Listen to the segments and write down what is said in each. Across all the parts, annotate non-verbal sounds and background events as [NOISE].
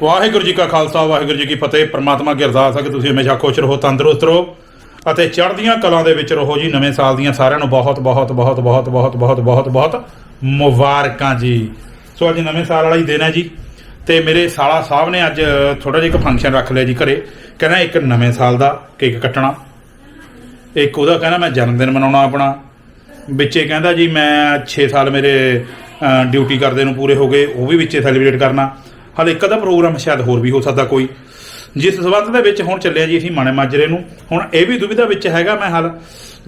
ਵਾਹਿਗੁਰੂ ਜੀ ਕਾ ਖਾਲਸਾ, ਵਾਹਿਗੁਰੂ ਜੀ ਕੀ ਫਤਿਹ। ਪ੍ਰਮਾਤਮਾ ਕੀ ਅਰਦਾਸ ਹੈ ਕਿ ਤੁਸੀਂ ਹਮੇਸ਼ਾ ਖੁਸ਼ ਰਹੋ, ਤੰਦਰੁਸਤ ਰਹੋ ਅਤੇ ਚੜ੍ਹਦੀਆਂ ਕਲਾਂ ਦੇ ਵਿੱਚ ਰਹੋ ਜੀ। ਨਵੇਂ ਸਾਲ ਦੀਆਂ ਸਾਰਿਆਂ ਨੂੰ ਬਹੁਤ ਬਹੁਤ ਬਹੁਤ ਬਹੁਤ ਬਹੁਤ ਬਹੁਤ ਬਹੁਤ ਬਹੁਤ ਮੁਬਾਰਕਾਂ ਜੀ। ਸੋ ਅੱਜ ਨਵੇਂ ਸਾਲ ਵਾਲਾ ਹੀ ਦਿਨ ਹੈ ਜੀ ਤੇ ਮੇਰੇ ਸਾਲਾ ਸਾਹਿਬ ਨੇ ਅੱਜ ਥੋੜਾ ਜਿਹਾ ਇੱਕ ਫੰਕਸ਼ਨ ਰੱਖ ਲਿਆ ਜੀ ਘਰੇ। ਕਹਿੰਦਾ ਇੱਕ ਨਵੇਂ ਸਾਲ ਦਾ ਕੇਕ ਕੱਟਣਾ। ਇੱਕ ਉਹਦਾ ਕਹਿੰਦਾ ਮੈਂ ਜਨਮ ਦਿਨ ਮਨਾਉਣਾ ਆਪਣਾ। ਵਿੱਚੇ ਕਹਿੰਦਾ ਜੀ ਮੈਂ 6 ਸਾਲ ਮੇਰੇ ਡਿਊਟੀ ਕਰਦੇ ਨੂੰ ਪੂਰੇ ਹੋ ਗਏ। ਉਹ ਵੀ ਵਿੱਚੇ ਸੈਲੀਬ੍ਰੇਟ ਕਰਨਾ। ਹਾਲੇ ਇੱਕ ਅੱਧਾ ਪ੍ਰੋਗਰਾਮ ਸ਼ਾਇਦ ਹੋਰ ਵੀ ਹੋ ਸਕਦਾ ਕੋਈ। ਜਿਸ ਸਬੰਧ ਦੇ ਵਿੱਚ ਹੁਣ ਚੱਲਿਆ ਜੀ ਅਸੀਂ ਮਾਣੇ ਮਾਜਰੇ ਨੂੰ। ਹੁਣ ਇਹ ਵੀ ਦੁਵਿਧਾ ਵਿੱਚ ਹੈਗਾ ਮੈਂ ਹਾਲ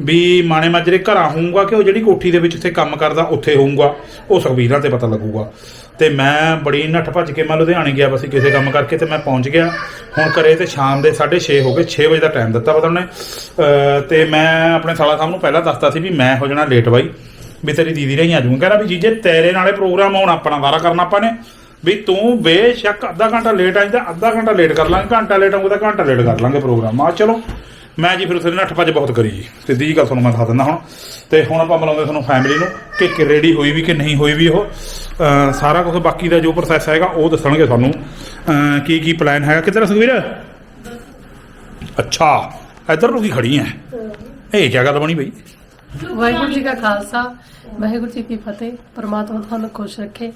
ਵੀ ਮਾਣੇ ਮਾਜਰੇ ਘਰਾਂ ਹੋਊਗਾ ਕਿ ਉਹ ਜਿਹੜੀ ਕੋਠੀ ਦੇ ਵਿੱਚ ਉੱਥੇ ਕੰਮ ਕਰਦਾ, ਉੱਥੇ ਹੋਊਗਾ। ਉਹ ਸੁਖਬੀਰਾਂ ਤੇ ਪਤਾ ਲੱਗੂਗਾ। ਤੇ ਮੈਂ ਬੜੀ ਨੱਠ ਭੱਜ ਕੇ ਮੈਂ ਲੁਧਿਆਣੇ ਗਿਆ ਬਸ ਕਿਸੇ ਕੰਮ ਕਰਕੇ ਤੇ ਮੈਂ ਪਹੁੰਚ ਗਿਆ। ਹੁਣ ਘਰੇ ਤੇ ਸ਼ਾਮ ਦੇ 6:30 ਹੋ ਗਏ 6 ਵਜੇ ਦਾ ਟਾਈਮ ਦਿੱਤਾ ਪਤਾ ਉਹਨੇ। ਅਹ ਤੇ ਮੈਂ ਆਪਣੇ ਸਾਲਾ ਸਾਹਿਬ ਨੂੰ ਪਹਿਲਾਂ ਦੱਸਤਾ ਸੀ ਵੀ ਮੈਂ ਹੋ ਜਾਣਾ ਲੇਟ ਬਾਈ, ਵੀ ਤੇਰੀ ਦੀਦੀ ਰਹੀ ਆ ਜਾਊਂਗਾ ਕਹਿੰਦਾ ਵੀ ਜੀਜੇ ਤੇਰੇ ਨਾਲੇ ਪ੍ਰੋਗਰਾਮ ਹੋਣ ਆਪਣਾ ਵਾਰਾ ਕਰਨਾ ਆਪਾਂ ਨੇ। ਵੀ ਤੂੰ ਬੇਸ਼ੱਕ ਅੱਧਾ ਘੰਟਾ ਲੇਟ ਆਈ ਤਾਂ ਅੱਧਾ ਘੰਟਾ ਲੇਟ ਕਰ ਲਾਂਗੇ, ਘੰਟਾ ਲੇਟ ਆਊਗਾ ਤਾਂ ਘੰਟਾ ਲੇਟ ਕਰ ਲਾਂਗੇ ਪ੍ਰੋਗਰਾਮ ਆ ਚਲੋ, ਮੈਂ ਜੀ ਫਿਰ ਉੱਥੇ ਨੱਠ ਭੱਜ ਬਹੁਤ ਕਰੀ ਜੀ। ਸਿੱਧੀ ਜੀ ਗੱਲ ਤੁਹਾਨੂੰ ਮੈਂ ਦੱਸ ਦਿੰਦਾ ਹੁਣ। ਤੇ ਹੁਣ ਆਪਾਂ ਮਿਲਾਉਂਦੇ ਤੁਹਾਨੂੰ ਫੈਮਿਲੀ ਨੂੰ ਕਿ ਕਿ ਰੈਡੀ ਹੋਈ ਵੀ ਕਿ ਨਹੀਂ ਹੋਈ ਵੀ ਉਹ। ਅਹ ਸਾਰਾ ਕੁਝ ਬਾਕੀ ਦਾ ਜੋ ਪ੍ਰੋਸੈਸ ਹੈਗਾ, ਉਹ ਦੱਸਣਗੇ ਤੁਹਾਨੂੰ ਕੀ ਕੀ ਪਲਾਨ ਹੈਗਾ। ਕਿੱਧਰ ਸੁਖਵੀਰ? ਅੱਛਾ, ਇੱਧਰ ਨੂੰ ਕੀ ਖੜੀ ਐ? ਇਹ ਕੀ ਗੱਲ ਬਣੀ ਬਈ? ਵਾਹਿਗੁਰੂ ਜੀ ਕਾ ਖਾਲਸਾ, ਵਾਹਿਗੁਰੂ ਜੀ ਕੀ ਫਤਿਹ। ਪ੍ਰਮਾਤਮਾ ਤੁਹਾਨੂੰ ਖੁਸ਼ ਰੱਖੇ।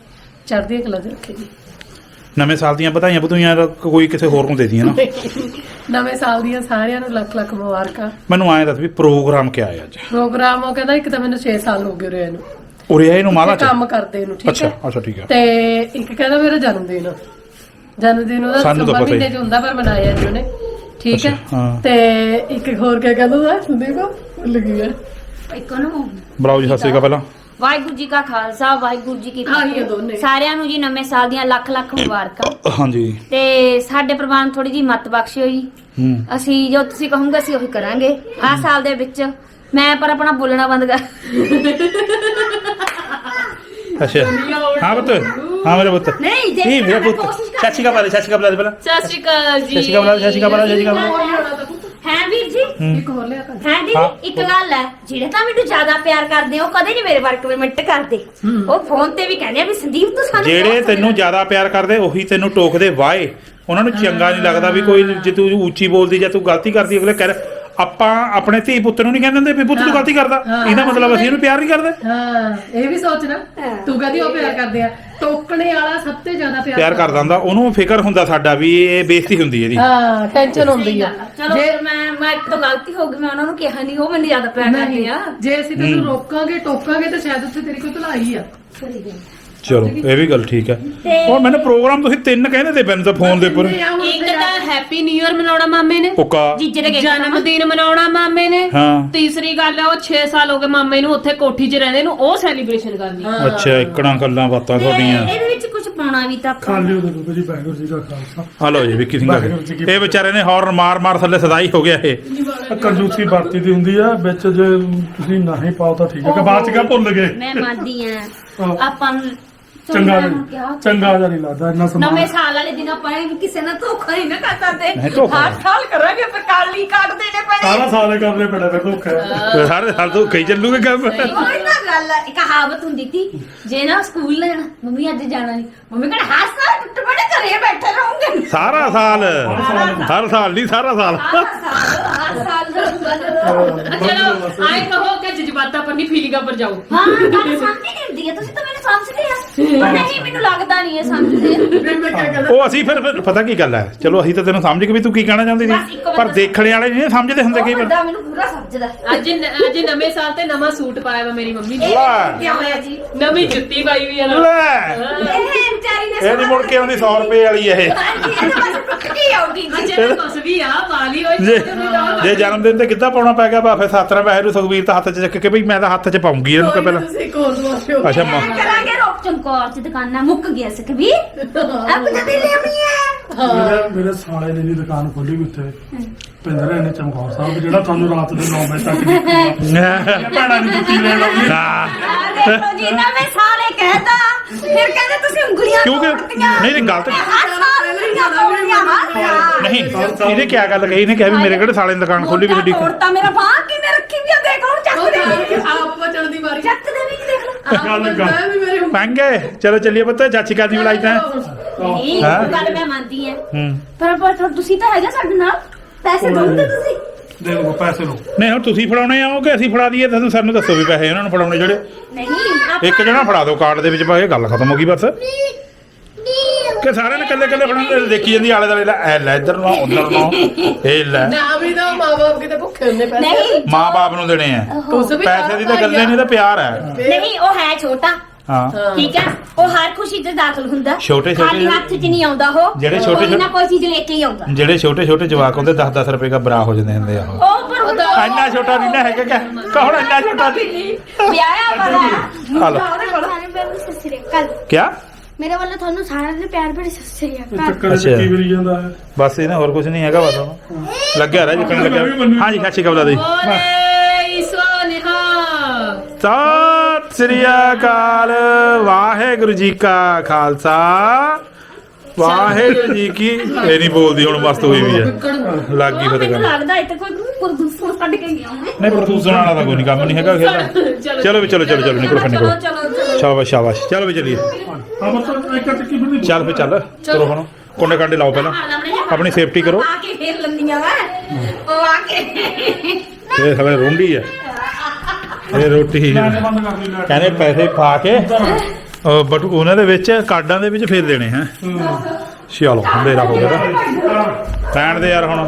ਚੜ੍ਹਦੀ ਕਲਾ 'ਚ ਰੱਖੇ ਜੀ। ਨਵੇਂ ਸਾਲ ਦੀਆਂ ਵਧਾਈਆਂ ਵਧੂਈਆਂ ਕੋਈ ਕਿਸੇ ਹੋਰ ਨੂੰ ਦੇ ਦੀਆਂ ਨਾ। ਨਵੇਂ ਸਾਲ ਦੀਆਂ ਸਾਰਿਆਂ ਨੂੰ ਲੱਖ ਲੱਖ ਮੁਬਾਰਕਾਂ। ਮੈਨੂੰ ਆਏ ਦੱਸ ਵੀ ਪ੍ਰੋਗਰਾਮ ਕਿਆ ਹੈ ਅੱਜ? ਪ੍ਰੋਗਰਾਮ ਉਹ ਕਹਿੰਦਾ ਇੱਕ ਤਾਂ ਮੈਨੂੰ 6 ਸਾਲ ਹੋ ਗਏ ਰਹੇ ਨੂੰ। ਉਰੇ ਆਏ ਨੂੰ ਮਾਲਾ ਚ? ਕੰਮ ਕਰਦੇ ਨੂੰ ਠੀਕ ਅੱਛਾ ਹੈ? ਅੱਛਾ ਠੀਕ ਹੈ। ਤੇ ਇੱਕ ਕਹਿੰਦਾ ਮੇਰਾ ਜਨਮ ਦਿਨ ਜਨਮ ਦਿਨ ਉਹਦਾ ਸਾਨੂੰ ਤਾਂ ਸੋਮਵਾਰ ਪਤਾ ਹੀ। ਮਹੀਨੇ 'ਚ ਹੁੰਦਾ ਪਰ ਮਨਾਇਆ ਜੀ ਉਹਨੇ। ਠੀਕ ਹੈ? ਅੱਛਾ, ਹਾਂ। ਤੇ ਇੱਕ ਹੋਰ ਕਿਆ ਕਹਿੰਦਾ ਉਹਦਾ? ਦੇਖੋ ਭੁੱਲ ਗਈ ਹੈ ਇੱਕ ਨੂੰ ਬਰਾਓ ਜੀ ਸਤਿ ਸ਼੍ਰੀ ਅਕਾਲ ਪਹਿਲਾਂ। ਵਾਹਿਗੁਰੂ ਜੀ ਕਾ ਖਾਲਸਾ ਵਾਹਿਗੁਰੂ ਜੀ ਕੀ ਹਾਂ, ਇਹ ਦੋਨੇ। ਸਾਰਿਆਂ ਨੂੰ ਜੀ ਨਵੇਂ ਸਾਲ ਦੀਆਂ ਲੱਖ ਲੱਖ ਮੁਬਾਰਕਾਂ। ਹਾਂਜੀ। ਤੇ ਸਾਡੇ ਪਰਿਵਾਰ ਨੂੰ ਥੋੜੀ ਜੀ ਮਤ ਬਖਸ਼ਿਓ ਜੀ। ਹੂੰ। ਅਸੀਂ ਜੋ ਤੁਸੀਂ ਕਹੋਗੇ ਅਸੀਂ ਉਹੀ ਕਰਾਂਗੇ। ਆਹ ਸਾਲ ਦੇ ਵਿੱਚ ਮੈਂ ਪਰ ਆਪਣਾ ਬੋਲਣਾ ਬੰਦ ਕਰ। ਅੱਛਾ। ਹਾਂ ਪੁੱਤ। ਹਾਂ ਮੇਰੇ ਪੁੱਤ। ਨਹੀਂ ਜੇ ਇਹ ਮੇਰਾ ਪੁੱਤ। ਸਤਿ ਸ਼੍ਰੀ ਅਕਾਲ ਸਤਿ ਸ਼੍ਰੀ ਅਕਾਲ ਪਹਿਲਾਂ। ਸਤਿ ਸ਼੍ਰੀ ਅਕਾਲ ਜੀ। ਸਤਿ ਸ਼੍ਰੀ ਅਕਾਲ ਸਤਿ ਸ਼੍ਰੀ ਅਕਾਲ ਸਤਿ ਸ਼੍ਰੀ ਅਕਾਲ ਹੈ ਵੀਰ ਜੀ? ਇੱਕ ਹੋਰ ਲਿਆ ਕਰ। ਹੈ ਹਾਂ। ਦੀਦੀ ਇੱਕ ਗੱਲ ਹੈ ਜਿਹੜੇ ਤਾਂ ਮੈਨੂੰ ਜ਼ਿਆਦਾ ਪਿਆਰ ਕਰਦੇ ਆ, ਉਹ ਕਦੇ ਨਹੀਂ ਮੇਰੇ ਬਾਰੇ ਕਮੈਂਟ ਕਰਦੇ। ਉਹ ਫੋਨ ਤੇ ਵੀ ਕਹਿੰਦੇ ਆ ਵੀ ਸੰਦੀਪ ਤੂੰ ਸਾਨੂੰ ਜਿਹੜੇ ਬਹੁਤ ਤੈਨੂੰ ਜ਼ਿਆਦਾ ਪਿਆਰ ਕਰਦੇ ਉਹੀ ਤੈਨੂੰ ਟੋਕਦੇ ਵਾਏ। ਉਹਨਾਂ ਨੂੰ ਚੰਗਾ ਨਹੀਂ ਲੱਗਦਾ ਵੀ ਕੋਈ ਜੇ ਤੂੰ ਉੱਚੀ ਬੋਲਦੀ ਜਾਂ ਤੂੰ ਗਲਤੀ ਕਰਦੀ ਅਗਲੇ ਕਹਿ ਆਪਾਂ ਆਪਣੇ ਧੀ ਪੁੱਤ ਨੂੰ ਨਹੀਂ ਕਹਿੰਦੇ ਹੁੰਦੇ ਵੀ ਪੁੱਤ ਤੂੰ ਗਲਤੀ ਕਰਦਾ। ਹਾਂ। ਇਹਦਾ ਮਤਲਬ ਅਸੀਂ ਇਹਨੂੰ ਪਿਆਰ ਨਹੀਂ ਕਰਦੇ। ਹਾਂ ਇਹ ਵੀ ਸੋਚਣਾ ਤੂੰ ਕਹਦੀ ਉਹ ਪਿਆਰ ਕਰਦੇ ਆ। ਟੋਕਣੇ ਵਾਲਾ ਸਭ ਤੋਂ ਜ਼ਿਆਦਾ ਪਿਆਰ ਪਿਆਰ ਕਰਦਾ। ਹੁੰਦਾ ਉਹਨੂੰ ਫਿਕਰ ਹੁੰਦਾ ਸਾਡਾ ਵੀ ਇਹ ਬੇਇੱਜ਼ਤੀ ਹੁੰਦੀ ਇਹਦੀ। ਹਾਂ ਟੈਨਸ਼ਨ ਹੁੰਦੀ ਆ। ਚਲੋ ਫਿਰ ਮੈਂ ਮੈਂ ਇੱਕ ਤੋਂ ਗਲਤੀ ਹੋ ਗਈ ਮੈਂ ਉਹਨਾਂ ਨੂੰ ਕਿਹਾ ਨਹੀਂ ਉਹ ਮੈਨੂੰ ਜ਼ਿਆਦਾ ਪਿਆਰ ਕਰਦੇ ਨਹੀਂ ਆ। ਜੇ ਅਸੀਂ ਤੈਨੂੰ ਰੋਕਾਂਗੇ ਟੋਕਾਂਗੇ ਤਾਂ ਸ਼ਾਇਦ ਉੱਥੇ ਤੇਰੀ ਕੋਈ ਭਲਾਈ ਆ। ਚਲੋ ਇਹ ਵੀ ਗੱਲ ਠੀਕ ਹੈ। ਉਹ ਮੈਨੂੰ ਪ੍ਰੋਗਰਾਮ ਤੁਸੀਂ ਤਿੰਨ ਕਹਿੰਦੇ ਤੇ ਮੈਨੂੰ ਤਾਂ ਫੋਨ ਦੇ ਉੱਪਰ। ਇੱਕ ਤਾਂ ਹੈਪੀ ਨਿਊ ਇਅਰ ਮਨਾਉਣਾ ਮਾਮੇ ਨੇ। ਪੁੱਕਾ ਜੀਜੇ ਦੇ ਜਨਮ ਦਿਨ ਮਨਾਉਣਾ ਮਾਮੇ ਨੇ। ਹਾਂ। ਤੀਸਰੀ ਗੱਲ ਆ ਉਹ 6 ਸਾਲ ਹੋ ਗਏ ਮਾਮੇ ਨੂੰ ਉੱਥੇ ਕੋਠੀ 'ਚ ਰਹਿੰਦੇ ਨੂੰ ਉਹ ਸੈਲੀਬ੍ਰੇਸ਼ਨ ਕਰਨੀ। ਅੱਛਾ ਇਕੜਾਂ ਗੱਲਾਂ ਬਾਤਾਂ ਤੁਹਾਡੀਆਂ। ਇਹਦੇ ਵਿੱਚ ਕੁਝ ਪਾਉਣਾ ਵੀ ਤਾਂ ਆਪਾਂ ਖਾਲੀ ਉਹਦੇ ਬਾਬਾ ਜੀ ਵਾਹਿਗੁਰੂ ਜੀ ਦਾ ਖਾਲਸਾ। ਹਲੋ ਜੀ ਵਿੱਕੀ ਸਿੰਘ ਆ ਗਏ। ਇਹ ਵਿਚਾਰੇ ਨੇ ਹੌਰਨ ਮਾਰ ਮਾਰ ਥੱਲੇ ਸਦਾਈ ਹੋ ਗਿਆ ਇਹ। ਆਹ ਕੰਜੂਸੀ ਵਰਤੀ ਦੀ ਹੁੰਦੀ ਆ ਵਿੱਚ ਜੇ ਤੁਸੀਂ ਨਹੀਂ ਪਾਓ ਤਾਂ ਠੀਕ ਹੈ ਕਿ ਬਾਅਦ ਚ ਕਾ ਭੁੱਲ ਗਏ? ਮੈਂ ਮੰਨਦੀ ਆ। ਆਪਾਂ ਨੂੰ ਚੰਗਾ ਚੰਗਾ ਨਹੀਂ ਚੰਗਾ ਜਿਹਾ ਨਹੀਂ ਲੱਗਦਾ ਇੰਨਾ ਨਵੇਂ ਸਮਾਨ ਸਾਲ ਵਾਲੇ ਦਿਨ ਆਪਾਂ ਇਹ ਕਿਸੇ ਨਾਲ ਧੋਖਾ ਨਹੀਂ ਨਾ ਕਰ ਨਹੀਂ, ਸਕਦੇ ਧੋਖਾ ਹਰ ਸਾਲ ਕਰਾਂਗੇ ਪਰ ਕਾਲੀ ਕੱਢ ਦੇਣੇ ਪੈਣੇ ਸਾਰਾ ਸਾਲ ਇਹ ਕਰਨੇ ਪੈਣਾ ਫਿਰ ਧੋਖਾ ਸਾਰੇ ਸਾਲ ਤੋਂ ਕਈ ਚੱਲੂਗੇ ਕੰਮ। ਉਹੀ ਤਾਂ ਗੱਲ ਹੈ ਕਹਾਵਤ ਹੁੰਦੀ ਸੀ ਜੇ ਨਾ ਸਕੂਲ ਲੈਣਾ ਮੰਮੀ ਅੱਜ ਜਾਣਾ ਨਹੀਂ ਮੰਮੀ ਕਹਿੰਦਾ ਹਾਂ ਸਾਲ ਟੁੱਟ ਪੜੇ ਘਰੇ ਬੈਠੇ ਰਹੋਗੇ। ਸਾਰਾ ਸਾਲ। ਹਰ ਸਾਲ ਨਹੀਂ ਸਾਰਾ ਸਾਲ। ਹਰ ਸਾਲ ਹਰ ਸਾਲ ਚਲੋ ਆਏ ਕਹੋ ਜਜ਼ਬਾਤਾਂ ਪਰ ਨਹੀਂ ਫੀਲਿੰਗਾਂ ਪਰ ਜਾਓ। ਹਾਂ ਗੱਲ ਸਮਝ ਨਹੀਂ ਹੁੰਦੀ ਹੈ ਤੁਸੀਂ ਤਾਂ ਮੈਨੂੰ ਸਮਝਦੇ ਆ। ਪਰ ਨਹੀਂ ਮੈਨੂੰ ਲੱਗਦਾ ਨਹੀਂ ਇਹ ਸਮਝਦੇ। ਫਿਰ ਮੈਂ ਕਿਆ ਕਰਾਂ? ਉਹ ਅਸੀਂ ਫਿਰ ਫਿਰ ਪਤਾ ਕੀ ਗੱਲ ਹੈ? ਚਲੋ ਅਸੀਂ ਤਾਂ ਤੈਨੂੰ ਸਮਝ ਗਏ ਵੀ ਤੂੰ ਕੀ ਕਹਿਣਾ ਚਾਹੁੰਦੀ ਬਸ ਸੀ ਇੱਕ ਪਰ ਬੰਦਾ- ਦੇਖਣ ਵਾਲੇ ਨਹੀਂ ਸਮਝਦੇ ਹੁੰਦੇ ਕਈ ਉਹ ਵਾਰ। ਬੰਦਾ ਮੈਨੂੰ ਪੂਰਾ ਸਮਝਦਾ। ਅੱਜ ਅੱਜ ਨਵੇਂ ਸਾਲ ਤੇ ਨਵਾਂ ਸੂਟ ਪਾਇਆ ਵਾ ਮੇਰੀ ਮੰਮੀ ਨੇ। ਇਹ ਕੀ ਹੋਇਆ ਜੀ? ਨਵੀਂ ਜੁੱਤੀ ਪਾਈ ਵੀ ਆ ਨਾਲ। ਲੈ। ਇਹ ਵਿਚਾਰੀ ਨੇ ਇਹ ਨਹੀਂ ਮੁੜ ਕੇ ਆਉਂਦੀ 100 ਰੁਪਏ ਵਾਲੀ ਇਹ। ਹਾਂਜੀ ਇਹ ਤਾਂ ਬਸ ਟੁੱਟ ਕੇ ਆਉਗੀ ਅੱਜ ਇਹ ਕੁਛ ਵੀ ਆ ਵਾਲੀ ਹੋਈ ਜੇ ਜੇ ਜਨਮ ਦਿਨ ਤੇ ਕਿੱਦਾਂ ਪਾਉਣਾ ਪੈ ਗਿਆ ਬਾ ਫਿਰ ਸੱਤਰਾ ਪੈਸੇ ਨੂੰ ਸੁਖਵੀਰ ਤਾਂ ਹੱਥ 'ਚ ਚੱਕ ਕੇ ਬਈ ਮੈਂ ਤਾਂ ਹੱਥ 'ਚ ਪਾਉਂਗੀ ਇਹਨੂੰ ਕਿ ਪਹਿਲਾਂ। ਤੁਸੀਂ ਕੋਲ ਦਵਾਓ ਅੱਛਾ ਮਾਂ ਕਰਾਂਗੇ ਰੋਕ ਚਮਕੌਰ ਚ ਦੁਕਾਨਾਂ ਮੁੱਕ ਗਿਆ ਸੀ ਕਬੀ ਅਬ ਜਦ ਲੈ ਆਉਣੀ ਮੇਰੇ ਮੇਰੇ ਸਾਲੇ ਨੇ ਦੀ ਦੁਕਾਨ ਖੋਲੀ ਵੀ ਉੱਥੇ। ਪਿੰਦਰੇ ਨੇ ਚਮਕੌਰ ਸਾਹਿਬ ਜਿਹੜਾ ਤੁਹਾਨੂੰ ਰਾਤ ਦੇ 9 ਵਜੇ ਤੱਕ ਨਹੀਂ [LAUGHS] ਭੈਣਾਂ ਦੀ ਜੁੱਤੀ ਲੈਣ ਆਉਂਦੀ। ਦੇਖੋ ਜੀ ਨਾ ਮੈਂ ਸਾਲੇ ਕਹਿਤਾ। ਫਿਰ ਕਹਿੰਦੇ ਤੁਸੀਂ ਉਂਗਲੀਆਂ ਕਿਉਂਕਿ-। ਨਹੀਂ, ਨਹੀਂ, ਗਲਤ- ਹਰ ਹਰ ਨਹੀਂ ਇਹਨੇ ਕੀ ਗੱਲ ਕਹੀ? ਇਹਨੇ ਕਿਹਾ ਵੀ ਮੇਰੇ ਕਿਹੜੇ ਸਾਲੇ ਨੇ ਦੁਕਾਨ ਖੋਲੀ ਵੀ ਤੁਹਾਡੀ ਤੋੜਤਾ ਮੇਰਾ ਬਾਹ ਕਿਵੇਂ ਰੱਖੀ ਵੀ ਆ? ਦੇਖ ਹੁਣ ਚੱਕ ਦੇ ਆਪ ਬਚਣ ਦੀ ਵਾਰੀ। ਚੱਕ ਦੇ ਵੀ ਦੇਖ ਲੈ। ਗੱਲ ਕਰ ਮੈਂ ਵੀ ਮੇਰੇ ਪੰਗੇ। ਚਲੋ ਚੱਲੀਏ ਪੁੱਤ ਚਾਚੀ ਕਾਦੀ ਬੁਲਾਈ ਤਾਂ। ਨਹੀਂ ਗੱਲ ਮੈਂ ਮੰਨਦੀ ਹੂੰ। ਪਰ ਪਰ ਤੁਸੀਂ ਤਾਂ ਹੈਗਾ ਸਾਡੇ ਨਾਲ। ਪੈਸੇ ਦੋਗੇ ਤੁਸੀਂ। ਦੇ ਲਓ ਪੈਸੇ ਲਓ। ਨਹੀਂ ਹੁਣ ਤੁਸੀਂ ਫੜਾਉਣੇ ਆ ਕਿ ਅਸੀਂ ਫੜਾ ਦਈਏ ਤੁਹਾਨੂੰ ਸਾਨੂੰ ਦੱਸੋ ਵੀ ਪੈਸੇ ਉਹਨਾਂ ਨੂੰ ਫੜਾਉਣੇ ਜਿਹੜੇ। ਨਹੀਂ ਇੱਕ ਜਣਾ ਫੜਾ ਦਿਓ ਕਾਰਡ ਦੇ ਵਿੱਚ ਪਾ ਕੇ ਗੱਲ ਖਤਮ ਹੋ ਗਈ ਬਸ। ਕਿ ਸਾਰਿਆਂ ਨੇ ਕੱਲੇ ਕੱਲੇ ਫੜਾਉਣੇ ਦੇਖੀ ਜਾਂਦੀ ਆਲੇ ਦੁਆਲੇ ਲੈ ਐ ਲੈ ਇੱਧਰ ਨੂੰ ਉਧਰ ਨੂੰ ਇਹ ਲੈ। ਨਾ ਵੀ ਤਾਂ ਮਾਂ ਬਾਪ ਕਿਤੇ ਭੁੱਖੇ ਹੁੰਦੇ ਪੈਸੇ। ਨਹੀਂ ਮਾਂ ਬਾਪ ਨੂੰ ਦੇਣੇ ਆ। ਪੈਸੇ ਦੀ ਤਾਂ ਗੱਲ ਨਹੀਂ ਤਾਂ ਪਿਆਰ ਹੈ। ਨਹੀਂ ਉਹ ਹੈ ਛੋਟਾ। ਹਾਂ। ਠੀਕ ਹੈ? ਉਹ ਹਰ ਖੁਸ਼ੀ 'ਚ ਦਾਖਲ ਹੁੰਦਾ। ਛੋਟੇ- ਛੋਟੇ ਖਾਲੀ ਹੱਥ 'ਚ ਨਹੀਂ ਆਉਂਦਾ ਉਹ। ਜਿਹੜੇ ਛੋਟੇ- ਕੋਈ ਨਾ ਕੋਈ ਚੀਜ਼ ਲੈ ਕੇ ਹੀ ਆਉਂਦਾ। ਜਿਹੜੇ ਛੋਟੇ ਛੋਟੇ ਜਵਾਕ ਹੁੰਦੇ 10 10 ਰੁਪਏ ਦਾ ਬਰਾ ਹੋ ਜਾਂਦੇ ਹੁੰਦੇ ਆ ਉਹ। ਉਹ ਪਰ ਇੰਨਾ ਛੋਟਾ ਨਹੀਂ ਨਾ ਹੈਗਾ ਕਿ ਕੌਣ ਇੰਨਾ ਛੋਟਾ ਨਹੀਂ ਵਿਆਹਿਆ ਬੜਾ ਹਾਲ ਸਾਰੇ ਭੈਣ ਨੂੰ ਸਤਿ ਸ੍ਰੀ ਅਕਾਲ ਕਿਆ? ਮੇਰੇ ਵੱਲੋਂ ਤੁਹਾਨੂੰ ਸਾਰਿਆਂ ਨੂੰ ਪਿਆਰ ਭਰੀ ਸਤਿ ਸ੍ਰੀ ਅਕਾਲ ਚੱਕਰ ਚ ਅੱਛਾ। ਕੀ ਵਰੀ ਜਾਂਦਾ ਹੈ? ਬਸ ਇਹ ਨਾ ਹੋਰ ਕੁਝ ਨਹੀਂ ਹੈਗਾ ਬਸ ਹੁਣ। ਲੱਗਿਆ ਰਹਿ ਜਿੱਕਣ ਲੱਗਿਆ। ਹਾਂਜੀ ਖਾਚੀ ਕਬਲਾ ਦੇ। ਬੋਲੇ ਸੋਨਿਹਾ। ਸਤਿ ਸ੍ਰੀ ਅਕਾਲ। ਵਾਹਿਗੁਰੂ ਜੀ ਕਾ ਖਾਲਸਾ। ਵਾਹਿਗੁਰੂ ਜੀ ਕੀ ਇਹ ਨਹੀਂ ਬੋਲਦੀ ਹੁਣ ਮਸਤ ਹੋਈ ਵੀ ਹੈ। ਲੱਗ ਗਈ ਫਤਿਹ ਮੈਨੂੰ ਕਰਨ ਲੱਗਦਾ ਇੱਥੇ ਕੋਈ ਪ੍ਰਦੂਸ਼ਣ ਕੱਢ ਕੇ ਗਿਆ ਨਹੀਂ ਪ੍ਰਦੂਸ਼ਣ ਵਾਲਾ ਤਾਂ ਕੋਈ ਨਹੀਂ ਕੰਮ ਨਹੀਂ ਹੈਗਾ ਖੇਡ ਚਲੋ ਵੀ ਚਲੋ ਚਲੋ ਚਲੋ ਨਿਕਲੋ ਫਿਰ ਨਿਕਲੋ। ਚਲੋ ਚਲੋ ਸ਼ਾਬਾਸ਼ ਸ਼ਾਬਾਸ਼। ਚਲੋ ਵੀ ਚੱਲੀਏ। ਹਾਂ ਮਤਲਬ ਇੱਕ ਚੱਕੀ ਬੰਦੀ ਚੱਲ ਫੇ ਚੱਲ। ਚਲੋ। ਹੁਣ। ਕੋਨੇ ਕਾਂਡੇ ਲਾਓ ਪਹਿਲਾਂ। ਆਪਣੀ ਸੇਫਟੀ ਕਰੋ। ਆ ਕੇ ਫੇਰ ਲੰਦੀਆਂ ਵਾ। ਉਹ ਆ ਕੇ। ਇਹ ਸਵੇ ਰੋਂਡੀ ਹੈ ਇਹ ਰੋਟੀ ਬੰਦ ਕਰ ਲਈ ਕਹਿੰਦੇ ਪੈਸੇ ਪਾ ਕੇ। ਉਹ ਬਟ ਉਹਨਾਂ ਦੇ ਵਿੱਚ ਕਾਰਡਾਂ ਦੇ ਵਿੱਚ ਫੇਰ ਦੇਣੇ ਹੈ। ਚਲੋ ਹੰਦੇਰਾ ਹੋ ਗਿਆ। ਪੈਣ ਦੇ ਯਾਰ ਹੁਣ।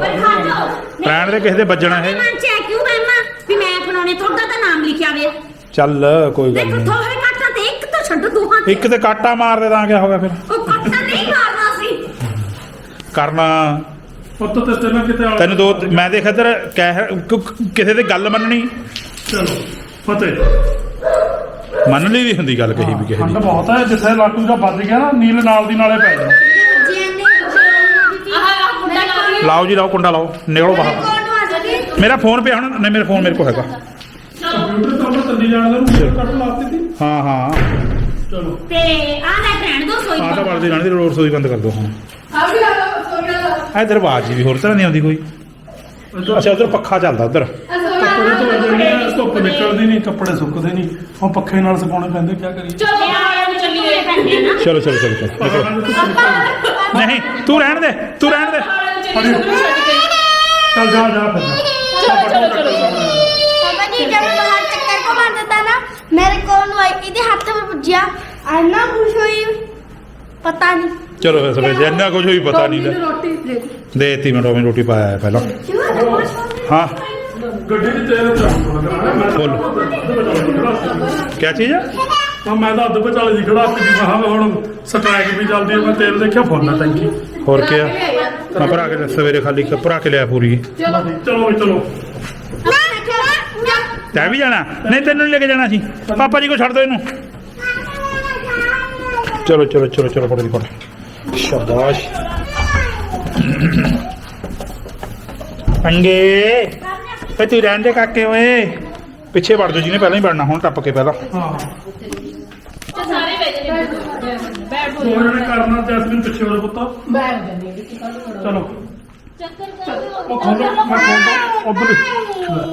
ਪੈਣ ਦੇ ਕਿਸੇ ਦੇ ਵੱਜਣਾ ਇਹ ਮਨ ਚ ਹੈ ਕਿਉਂ ਬੈਮਾ ਵੀ ਮੈਂ ਫਲਾਉਣੇ ਤੁਹਾਡਾ ਤਾਂ ਨਾਮ ਲਿਖਿਆ ਵੇ। ਚੱਲ ਕੋਈ ਗੱਲ ਦੇਖੋ ਨਹੀਂ। ਥੋੜੇ ਕੱਟਾਂ ਤੇ ਇੱਕ ਤਾਂ ਛੱਡ ਦੋਹਾਂ ਤੇ। ਇੱਕ ਤੇ ਕਾਟਾ ਮਾਰ ਦੇ ਤਾਂ ਕਿਆ ਹੋਗਾ ਫਿਰ। ਉਹ ਕੱਟਾ ਨਹੀਂ ਮਾਰਨਾ ਸੀ। ਕਰਨਾ। ਪੁੱਤ ਤੇ ਤੈਨੂੰ ਕਿਤੇ ਆ ਤੈਨੂੰ ਦੋ ਮੈਂ ਦੇਖ ਇੱਧਰ ਕਹਿ ਕਿਸੇ ਦੀ ਗੱਲ ਮੰਨਣੀ। ਚਲੋ। ਫਤਿਹ ਮੰਨ ਲਈ ਦੀ ਹੁੰਦੀ ਗੱਲ ਕਹੀ ਵੀ ਕਿਸੇ ਠੰਡ ਦੀ। ਬਹੁਤ ਹੈ ਜਿੱਥੇ ਲਾਟੂ ਦਾ ਵੱਜ ਗਿਆ ਨਾ ਨੀਲ ਨਾਲ ਦੀ ਨਾਲੇ ਪੈ ਜਾਣਾ ਲਾਓ ਜੀ ਲਾਓ ਕੁੰਡਾ ਲਾਓ ਨਿਕਲੋ ਬਾਹਰ। ਮੇਰਾ ਫੋਨ ਪਿਆ ਹੁਣ ਨਹੀਂ ਮੇਰਾ ਫੋਨ ਮੇਰੇ ਕੋਲ ਹੈਗਾ। ਕੰਪਿਊਟਰ ਤੋਂ ਤੰਦੀ ਜਾਣ ਦਾ ਨੂੰ ਕੱਟ ਲਾਤੀ ਸੀ। ਹਾਂ ਹਾਂ। ਚਲੋ। ਤੇ ਆ ਲੈ ਰਹਿਣ ਦੋ ਸੋਈ ਆਹ ਤਾਂ ਵੜਦੀ ਰਹਿਣੀ ਦੀ ਰੋਡ ਸੋਈ ਬੰਦ ਕਰ ਦੋ ਹੁਣ। ਆ ਵੀ ਆ ਸੋ ਗਿਆ ਇਧਰ ਆਵਾਜ਼ ਜੀ ਵੀ ਹੋਰ ਤਰ੍ਹਾਂ ਨਹੀਂ ਆਉਂਦੀ ਕੋਈ। ਅੱਛਾ। ਉਧਰ ਪੱਖਾ ਚੱਲਦਾ ਉਧਰ। ਕੱਪੜੇ ਤੋਂ ਜਾਂਦੇ ਆ ਧੁੱਪ ਨਿਕਲਦੀ ਨਹੀਂ ਕੱਪੜੇ ਸੁੱਕਦੇ ਨਹੀਂ ਹੁਣ ਪੱਖੇ ਨਾਲ ਸੁਕਾਉਣੇ ਪੈਂਦੇ ਕੀ ਕਰੀਏ ਚਲੋ ਆਇਆ ਚੱਲੀਏ ਪੈਂਦੇ ਨਾ ਚਲੋ ਚਲੋ ਚਲੋ ਚਲੋ ਨਿਕਲੋ। ਨਹੀਂ ਤੂੰ ਰਹਿਣ ਦੇ ਤੂੰ ਰਹਿਣ ਦੇ ਚੱਲੀਏ ਸਭ ਨੂੰ ਛੱਡ ਕੇ ਚੱਲ ਜਾ ਜਾ ਫਿਰ ਜਾ। ਚਲੋ ਚਲੋ ਚਲੋ पापा जी जब मैं बाहर चक्कर को मारता था ना मेरे कौन आई थी हाथ में पुजिया आना खुश हुई पता नहीं ਚਲੋ ਇਸ ਵੇਲੇ ਇੰਨਾ ਕੁਝ ਵੀ ਪਤਾ ਨਹੀਂ ਟੋਮੀ ਨੂੰ ਰੋਟੀ ਦੇ ਦੇ ਦਿੱਤੀ ਮੈਂ ਟੋਮੀ ਰੋਟੀ ਪਾਇਆ ਹੈ ਪਹਿਲਾਂ ਹਾਂ ਗੱਡੀ 'ਚ ਤੇਲ ਕਰਾਣਾ ਮੈਂ ਬੋਲੋ। ਕੀ ਚੀਜ਼ ਹੈ ਤਾਂ ਮੈਂ ਤਾਂ ਅੱਧ ਵਿਚਾਲੇ ਦੀ ਖੜਾ ਕੇ ਮਹਾ ਹੁਣ ਸਟ੍ਰੈਕ ਵੀ ਚੱਲਦੀ ਹੈ ਮੈਂ ਤੇਲ ਦੇਖਿਆ ਫੁੱਲ ਟੈਂਕੀ ਹੋਰ ਕੀ ਆ? ਮੈਂ ਭਰਾ ਕੇ ਸਵੇਰੇ ਖਾਲੀ ਭਰਾ ਕੇ ਲਿਆ ਪੂਰੀ। ਚਲੋ ਵੀ ਚਲੋ। ਤੈਂ ਵੀ ਜਾਣਾ? ਨਹੀਂ ਤੈਨੂੰ ਨਹੀਂ ਲੈ ਕੇ ਜਾਣਾ ਸੀ। ਪਾਪਾ ਜੀ ਕੋ ਛੱਡ ਦੋ ਇਹਨੂੰ। ਚਲੋ ਚਲੋ ਚਲੋ ਚਲੋ ਫੜੋ ਜੀ ਸ਼ਾਬਾਸ਼। [COUGHS] ਅੰਗੇ। ਫੇ ਤੂੰ ਰਹਿਣ ਦੇ ਕਾਕੇ ਓਏ ਪਿੱਛੇ ਵੜ ਜੋ ਜਿਹਨੇ ਪਹਿਲਾਂ ਹੀ ਵੜਨਾ ਹੁਣ ਟੱਪ ਕੇ ਪਹਿਲਾਂ। ਹਾਂ ਸਾਰੇ ਬੈਠ ਜਾਓ। ਬੈਠ ਦੋ ਜਣੇ ਕਰਨਾ ਜੈਸਮੀਨ ਪਿੱਛੇ ਹੋ ਜਾ ਪੁੱਤ ਮੈਂ ਜਾਨੀ ਕਿ ਕੱਲ ਚਲੋ ਉਹ ਖੋਲੋ ਮੈਂ ਖੋਲਦਾ ਉੱਧਰ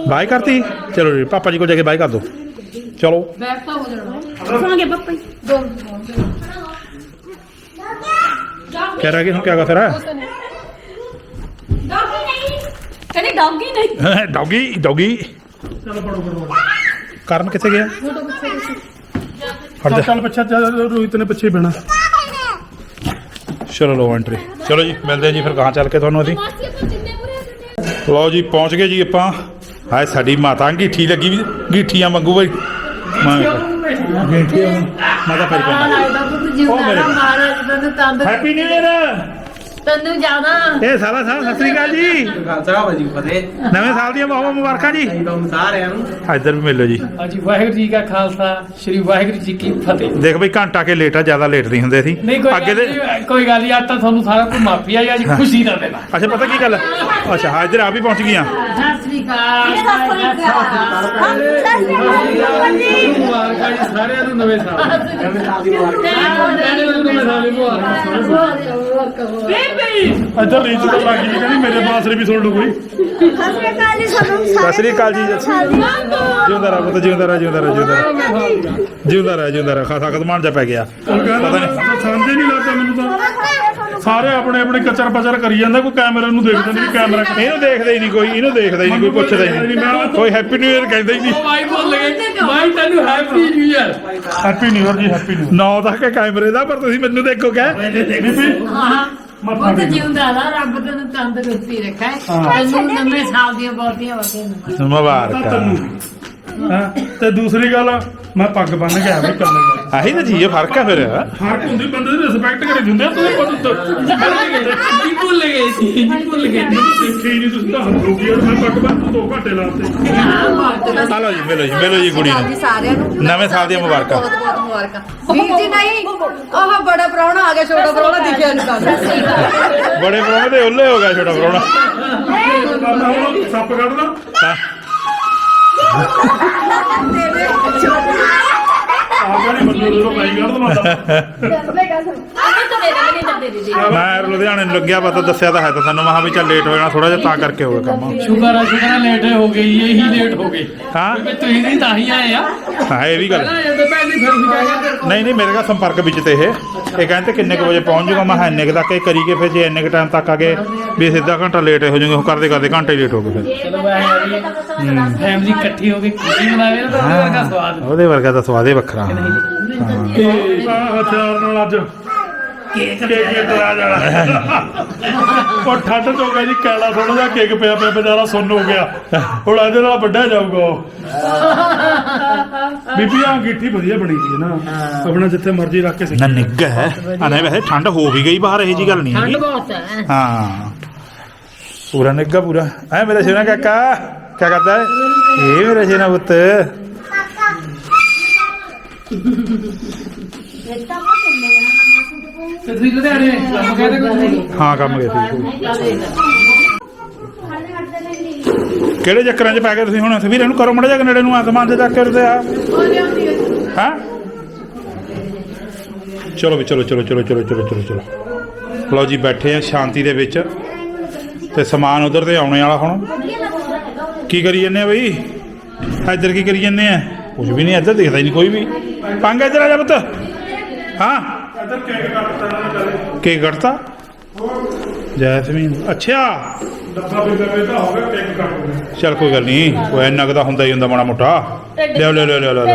ਬਾਈ ਕਰਤੀ। ਚਲੋ ਜੀ ਪਾਪਾ ਜੀ ਕੋਲ ਜਾ ਕੇ ਬਾਈ ਕਰ ਦੋ। ਚਲੋ। ਬੈਠ ਤਾਂ ਹੋ ਜਾਣਾ। ਸੌਂ ਗਏ ਪੱਪਾ ਜੀ। ਦੋ ਕਹਿ ਰਿਹਾ ਕਿ ਹੁਣ ਕਿਆ ਕਰ ਫਿਰ? ਡੌਗੀ ਨਹੀਂ। ਕਹਿੰਦੇ ਡੌਗੀ ਨਹੀਂ। Doggy doggy. ਚਲੋ ਪੜੋ ਪੜੋ ਕਰਨ ਕਿੱਥੇ ਗਿਆ? ਹਟ ਚੱਲ ਚੱਲ, ਰੋਹਿਤ ਨੇ ਪਿੱਛੇ ਬਹਿਣਾ। ਚਲੋ ਲੋ ਐਂਟਰੀ ਚਲੋ ਜੀ ਮਿਲਦੇ ਜੀ ਫਿਰ ਗਾਂ ਚੱਲ ਕੇ ਤੁਹਾਨੂੰ ਅਸੀਂ। ਲਓ ਜੀ ਪਹੁੰਚ ਗਏ ਜੀ ਆਪਾਂ। ਹਾਏ ਸਾਡੀ ਮਾਤਾ ਅੰਗੀਠੀ ਲੱਗੀ ਵੀ ਗੀਠੀਆਂ ਮੰਗੂ ਬਈ। ਮੈਂ ਗੀਠੀਆਂ ਮਾਤਾ ਲੱਗਦਾ ਪੁੱਤ ਉਹ ਮੇਰੇ। ਹੈਪੀ ਨਿਊ ਇਅਰ ਤੈਨੂੰ ਜ਼ਿਆਦਾ। ਇਹ ਸਾਲਾ ਸਾਹਿਬ ਸਤਿ ਸ੍ਰੀ ਅਕਾਲ ਜੀ। ਖਾਲਸਾ ਵਾਜੀ ਫਤਿਹ। ਨਵੇਂ ਸਾਲ ਦੀਆਂ ਬਹੁਤ ਮੁਬਾਰਕਾਂ ਜੀ। ਤੁਹਾਨੂੰ ਸਾਰਿਆਂ ਨੂੰ। ਇੱਧਰ ਵੀ ਮਿਲੋ ਜੀ। ਹਾਂਜੀ ਵਾਹਿਗੁਰੂ ਜੀ ਕਾ ਖਾਲਸਾ ਸ੍ਰੀ ਵਾਹਿਗੁਰੂ ਜੀ ਕੀ ਫਤਿਹ। ਦੇਖ ਬਈ ਘੰਟਾ ਕੇ ਲੇਟ ਆ ਜ਼ਿਆਦਾ ਲੇਟ ਨਹੀਂ ਹੁੰਦੇ ਸੀ। ਨਹੀਂ ਕੋਈ ਅੱਗੇ ਦੇ ਕੋਈ ਗੱਲ ਨਹੀਂ ਅੱਜ ਤਾਂ ਤੁਹਾਨੂੰ ਸਾਰਾ ਕੁਝ ਮਾਫੀ ਆ ਜੀ, ਅੱਜ ਖੁਸ਼ੀ ਦਾ ਦਿਨ ਆ। ਅੱਛਾ ਪਤਾ ਕੀ ਗੱਲ ਹੈ? ਅੱਛਾ ਹਾਂ ਇੱਧਰ ਆ ਵੀ ਪਹੁੰਚ ਗਈਆਂ। ਸਤਿ ਸ੍ਰੀ ਅਕਾਲ। ਮੁਬਾਰਕਾਂ ਜੀ ਸਾਰਿਆਂ ਨੂੰ ਨਵੇਂ ਸਾਲ। ਨਵੇਂ ਸਾਲ ਦੀ ਮੁਬਾਰਕ। ਸਾਰਿਆਂ ਨੂੰ ਨਵੇਂ ਸਾਲ ਦੀ ਮੁਬਾਰਕਾਂ। ਗਈ ਇੱਧਰ ਰੀਚ ਤੋਂ ਲੱਗ ਗਈ ਕਹਿੰਦੀ ਮੇਰੇ ਬਾਸਰੇ ਵੀ ਸੁਣ ਲਓ ਕੋਈ। ਸਸਰੇ ਕਾਲ ਜੀ ਸਾਨੂੰ ਸਤਿ ਸ੍ਰੀ ਅਕਾਲ ਜੀ। ਜਿਉਂਦਾ ਰਹਿ ਪੁੱਤ ਜਿਉਂਦਾ ਰਹਿ ਜਿਉਂਦਾ ਰਹਿ ਜਿਉਂਦਾ ਰਹਿ। ਜਿਉਂਦਾ ਰਹਿ ਜਿਉਂਦਾ ਰਹਿ। ਖਾਸਾ ਕਦਮਾਨ ਜਾ ਪੈ ਗਿਆ। ਉਹ ਕਹਿੰਦਾ ਸਮਝ ਹੀ ਨਹੀਂ ਲੱਗਦਾ ਮੈਨੂੰ ਤਾਂ। ਸਾਰੇ ਆਪਣੇ ਆਪਣੇ ਕਚਰ ਪਚਰ ਕਰੀ ਜਾਂਦਾ ਕੋਈ ਕੈਮਰੇ ਨੂੰ ਦੇਖਦਾ ਨਹੀਂ ਕੈਮਰਾ ਇਹਨੂੰ ਦੇਖਦਾ ਹੀ ਨਹੀਂ ਕੋਈ ਇਹਨੂੰ ਦੇਖਦਾ ਹੀ ਨਹੀਂ ਕੋਈ ਪੁੱਛਦਾ ਹੀ ਨਹੀਂ। ਕੋਈ ਹੈਪੀ ਨਿਊ ਇਅਰ ਕਹਿੰਦਾ ਹੀ ਨਹੀਂ। ਮਾਈ ਬੋਲ ਗਏ। ਮਾਈ ਤੈਨੂੰ happy new year happy new year ਜੀ ਹੈਪੀ ਨਿਊ ਨੌ ਤੱਕ ਕੈਮਰੇ ਦਾ ਪਰ ਤੁਸੀਂ ਮੈਨੂੰ ਦੇਖੋ ਕਿਆ ਬੀਬੀ ਮੱਥਾ ਤੇ ਟੇਕ ਜਿਉਂਦਾ ਨਾ ਰੱਬ ਤੈਨੂੰ ਤੰਦਰੁਸਤੀ ਰੱਖੇ। ਤੈਨੂੰ ਨਵੇਂ ਸਾਲ ਦੀਆਂ ਬਹੁਤੀਆਂ ਬਹੁਤੀਆਂ ਮੁਬਾਰਕਾਂ ਹਾਂ? ਤੇ ਦੂਸਰੀ ਗੱਲ ਮੈਂ ਪੱਗ ਬੰਨ ਗਿਆ ਵੀ ਕੱਲੇ ਆਹੀ ਤਾਂ ਜੀ ਇਹ ਫ਼ਰਕ ਹੈ ਫਿਰ। ਹੱਕ ਹੁੰਦੀ ਬੰਦੇ ਦੀ ਰਿਸਪੈਕਟ ਕਰੀ ਦਿੰਦੇ ਆ, ਤੁਸੀਂ ਪਤਾ ਜੀ ਭੁੱਲ ਗਏ ਸੀ ਜੀ ਭੁੱਲ ਗਏ। ਸਿੱਖੀ ਨਹੀਂ ਤੁਸੀਂ ਤਾਂ ਹੱਦ ਹੋ ਗਈ ਯਾਰ ਮੈਂ ਪੱਗ ਬੰਨ ਤੂੰ ਦੋ ਘੰਟੇ ਲਾਤੇ। ਆ ਲਓ ਜੀ ਮਿਲੋ ਜੀ ਮਿਲੋ ਜੀ ਕੁੜੀ ਨੂੰ। ਸਾਰਿਆਂ ਨੂੰ। ਨਵੇਂ ਸਾਲ ਦੀਆਂ ਮੁਬਾਰਕਾਂ। ਬਹੁਤ ਬਹੁਤ ਮੁਬਾਰਕਾਂ। ਵੀਰ ਜੀ ਨਹੀਂ ਉਹ ਬੜਾ ਪ੍ਰਾਹੁਣਾ ਆ ਗਿਆ ਛੋਟਾ ਪ੍ਰਾਹੁਣਾ ਦਿਖਿਆ ਨਹੀਂ ਕੱਲ ਬੜੇ ਪ੍ਰੋਣੇ ਤੇ ਉੱਲੇ ਹੋ ਗਿਆ ਛੋਟਾ ਪ੍ਰੋਣਾ ਮੈਂ ਹੁਣ ਸੱਪ ਕੱਢਦਾ ਆ ਗਿਆ ਨਹੀਂ ਮਤਲਬ ਜਦੋਂ ਮੈਂ ਕੱਢ [LAUGHS] ਤਾਂ ਮੈਂ ਲੁਧਿਆਣੇ ਨੂੰ ਲੱਗਿਆ ਪਤਾ ਦੱਸਿਆ ਤਾਂ ਹੈ ਤਾਂ ਤੁਹਾਨੂੰ ਮਹਾ ਵੀ ਚੱਲ ਲੇਟ ਹੋ ਜਾਣਾ ਥੋੜਾ ਜਿਹਾ ਤਾਂ ਕਰਕੇ ਹੋ ਗਿਆ ਕੰਮ। ਸ਼ੁਕਰ ਆ ਸ਼ੁਕਰ ਆ ਲੇਟ ਹੋ ਗਈ ਇਹੀ ਲੇਟ ਹੋ ਗਈ। ਹਾਂ? ਕਿਉਂਕਿ ਤੁਸੀਂ ਨਹੀਂ ਤਾਂ ਹੀ ਆਏ ਆ। ਹਾਂ ਇਹ ਵੀ ਗੱਲ। ਪਹਿਲਾਂ ਜਦੋਂ ਪਹਿਲੀ ਫਿਰ ਵੀ ਕਹਿਆ ਨਹੀਂ ਨਹੀਂ ਮੇਰੇ ਨਾਲ ਸੰਪਰਕ ਵਿੱਚ ਤੇ ਇਹ। ਇਹ ਕਹਿੰਦੇ ਕਿੰਨੇ ਕੁ ਵਜੇ ਪਹੁੰਚ ਜਾਊਗਾ? ਮੈਂ ਕਿਹਾ ਇੰਨੇ ਕੁ ਤੱਕ ਇਹ ਕਰੀਏ ਫਿਰ ਜੇ ਇੰਨੇ ਕੁ ਟਾਈਮ ਤੱਕ ਆ ਗਏ ਵੀ ਅਸੀਂ ਅੱਧਾ ਘੰਟਾ ਲੇਟ ਹੋ ਜਾਵਾਂਗੇ ਉਹ ਕਰਦੇ ਕਰਦੇ ਘੰਟੇ ਲੇਟ ਹੋ ਗਏ ਫਿਰ। ਚਲੋ ਫੈਮਿਲੀ ਇਕੱਠੀ ਹੋ ਕੇ ਖੁਸ਼ੀ ਮਨਾਵੇ ਨਾ ਤਾਂ ਉਹਦੇ ਵਰਗਾ ਸਵਾਦ। ਉਹਦੇ ਵਰਗਾ ਤਾਂ ਸਵਾਦ ਹੀ ਵੱਖਰਾ। ਆਹ ਹਥਿਆਰ ਨਾਲ ਅੱਜ ਕੇਕ ਕੇਕ ਤਰਾ ਜਾਣਾ [LAUGHS] ਉਹ ਠੰਡ ਤੋਂ ਗਿਆ ਜੀ ਕੈਲਾ ਥੋੜਾ ਜਿਹਾ ਕੇਕ ਪਿਆ ਪਿਆ ਵਿਚਾਰਾ ਸੁੰਨ ਹੋ ਗਿਆ। ਹੁਣ ਇਹਦੇ ਨਾਲ ਵੱਡਾ ਜਾਊਗਾ ਉਹ। [LAUGHS] ਬੀਬੀ ਆ ਗਿੱਠੀ ਵਧੀਆ ਬਣੀ ਸੀ ਨਾ। ਆਪਣਾ ਜਿੱਥੇ ਮਰਜ਼ੀ ਰੱਖ ਕੇ ਸਿੱਖ ਨਾ ਨਿੱਘ ਹੈ। ਅਨੇ ਵੈਸੇ ਠੰਡ ਹੋ ਵੀ ਗਈ ਬਾਹਰ ਇਹ ਜੀ ਗੱਲ ਨਹੀਂ ਹੈਗੀ। ਬਹੁਤ ਹੈ। ਹਾਂ। ਪੂਰਾ ਨਿੱਘਾ ਪੂਰਾ। ਐ ਮੇਰਾ ਸ਼ੇਰਾ ਕਾਕਾ ਕੀ ਕਰਦਾ ਹੈ? ਇਹ ਮੇਰਾ ਸ਼ੇਰਾ ਪੁੱਤ। [LAUGHS] ਤੇ ਤੁਸੀਂ ਲੁਧਿਆਣੇ ਕੰਮ ਹਾਂ ਕੰਮ ਗਏ ਸੀ ਕਿਹੜੇ ਚੱਕਰਾਂ 'ਚ ਪੈ ਗਏ ਤੁਸੀਂ ਹੁਣ? ਵੀਰ ਇਹਨੂੰ ਕਰੋ ਮੜਾ ਜਾ ਨੇੜੇ ਨੂੰ ਆਸਮਾਨ ਦੇ ਚੱਕ ਕੇ ਉਰਦੇ ਆ। ਹਾਂ? ਚਲੋ ਵੀ ਚਲੋ ਚਲੋ ਚਲੋ ਚਲੋ ਚਲੋ ਚਲੋ ਚਲੋ। ਲਓ ਜੀ ਬੈਠੇ ਆ ਸ਼ਾਂਤੀ ਦੇ ਵਿੱਚ। ਤੇ ਸਮਾਨ ਉਧਰ ਤੇ ਆਉਣੇ ਵਾਲਾ ਹੁਣ। ਕੀ ਕਰੀ ਜੰਨੇ ਆ ਬਈ? ਇੱਧਰ ਕੀ ਕਰੀ ਜੰਨੇ ਆ? ਕੁਝ ਵੀ ਨਹੀਂ ਇੱਧਰ ਦਿਖਦਾ ਹੀ ਨਹੀਂ ਕੋਈ ਵੀ। ਪੰਗ ਇੱਧਰ ਆ ਜਾ ਪੁੱਤ। ਹਾਂ? ਇੱਧਰ ਕੇਕ ਕੱਟਦਾ ਨਾ ਚੱਲੇ ਕੀ ਕਰਤਾ ਜੈਸਮੀਨ ਅੱਛਾ। ਡੱਬਾ ਵੀ ਕਰੇ ਤਾਂ ਹੋਗਾ ਕੇਕ ਕੱਟ ਦੇ ਚਲ ਕੋਈ ਗੱਲ ਨਹੀਂ ਕੋਈ ਇੰਨਾ ਕੁ ਤਾਂ ਹੁੰਦਾ ਹੀ ਹੁੰਦਾ ਮਾੜਾ ਮੋਟਾ। ਲਿਓ ਲਿਓ ਲਿਓ ਲਿਓ ਲਿਓ।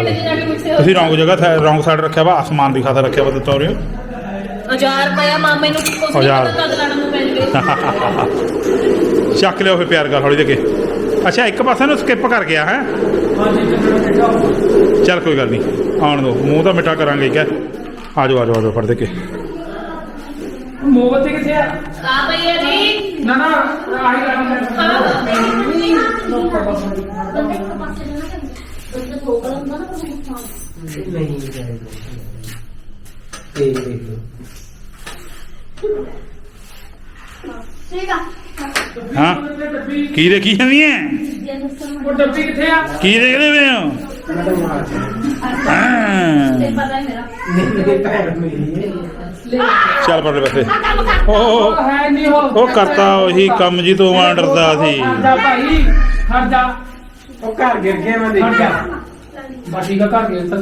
ਤੁਸੀਂ ਰੌਂਗ ਜਗ੍ਹਾ ਰੌਂਗ ਸਾਈਡ ਰੱਖਿਆ ਵਾ ਆਸਮਾਨ ਦੀ ਖਾਤਾ ਰੱਖਿਆ ਵਾ ਦਿੱਤਾ ਹੋਰਿਓ 1000 ਰੁਪਇਆ ਮਾਮੇ ਨੂੰ ਕੁਝ ਨਹੀਂ। ਪਤਾ ਕਦ ਲੜਨ ਨੂੰ ਪੈ ਜਵੇ ਚੱਕ ਲਿਓ ਫੇ ਪਿਆਰ ਕਰ ਹੌਲੀ ਦੇ ਕੇ। ਅੱਛਾ ਇੱਕ ਪਾਸੇ ਨੂੰ ਸਕਿਪ ਕਰ ਗਿਆ ਹੈ? ਚੱਲ ਕੋਈ ਗੱਲ ਨਹੀਂ ਆਉਣ ਦੋ ਮੂੰਹ ਤਾਂ ਮਿੱਠਾ ਕਰਾਂਗੇ ਕਿਆ ਆ ਜਾਓ ਆ ਜਾਓ ਆ ਜਾਓ ਫੜ ਦੇ ਕੇ। ਮੋਬਤ ਕਿੱਥੇ ਆ? ਆ ਭਈਆ ਜੀ। ਨਾ ਨਾ ਆਹੀ ਠੀਕ ਆ। ਹਾਂ। ਕੀ ਦੇਖੀ ਜਾਂਦੀ ਹੈ ਉਹ ਡੱਬੀ ਕਿੱਥੇ ਆ? ਕੀ ਦੇਖਦੇ ਪਏ ਹੋ? ਹਾਂ। ਚੱਲ ਪਰਲੇ ਪਾਸੇ ਉਹ ਉਹ ਹੈ ਨਹੀਂ ਉਹ ਉਹ ਕਰਤਾ ਉਹੀ ਕੰਮ ਜੀ ਤੋਂ ਮਾਂ ਡਰਦਾ ਸੀ। ਜਾ ਭਾਈ ਜਾ ਉਹ ਘਰ ਗਿਰ ਗਿਆ ਮੈਂ ਜਾ ਦੇਖਿਆ ਬਾਕੀ ਦਾ ਘਰ ਗਿਆ ਤਾਂ